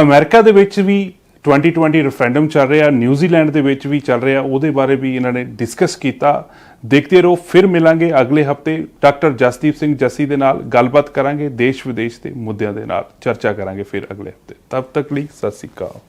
ਅਮਰੀਕਾ ਦੇ ਵਿੱਚ ਵੀ 2020 ਰੈਫਰੈਂਡਮ ਚੱਲ ਰਿਹਾ ਨਿਊਜ਼ੀਲੈਂਡ ਦੇ ਵਿੱਚ ਵੀ ਚੱਲ ਰਿਹਾ, ਉਹਦੇ ਬਾਰੇ ਵੀ ਇਹਨਾਂ ਨੇ ਡਿਸਕਸ ਕੀਤਾ। ਦੇਖਦੇ ਰਹੋ, ਫਿਰ ਮਿਲਾਂਗੇ ਅਗਲੇ ਹਫ਼ਤੇ। ਡਾਕਟਰ ਜਸਦੀਪ ਸਿੰਘ ਜੱਸੀ ਦੇ ਨਾਲ ਗੱਲਬਾਤ ਕਰਾਂਗੇ ਦੇਸ਼ ਵਿਦੇਸ਼ ਦੇ ਮੁੱਦਿਆਂ ਦੇ ਨਾਲ। ਚਰਚਾ ਕਰਾਂਗੇ ਫਿਰ ਅਗਲੇ ਹਫ਼ਤੇ। ਤਬ ਤੱਕ ਲਈ ਸਤਿ ਸ਼੍ਰੀ ਅਕਾਲ।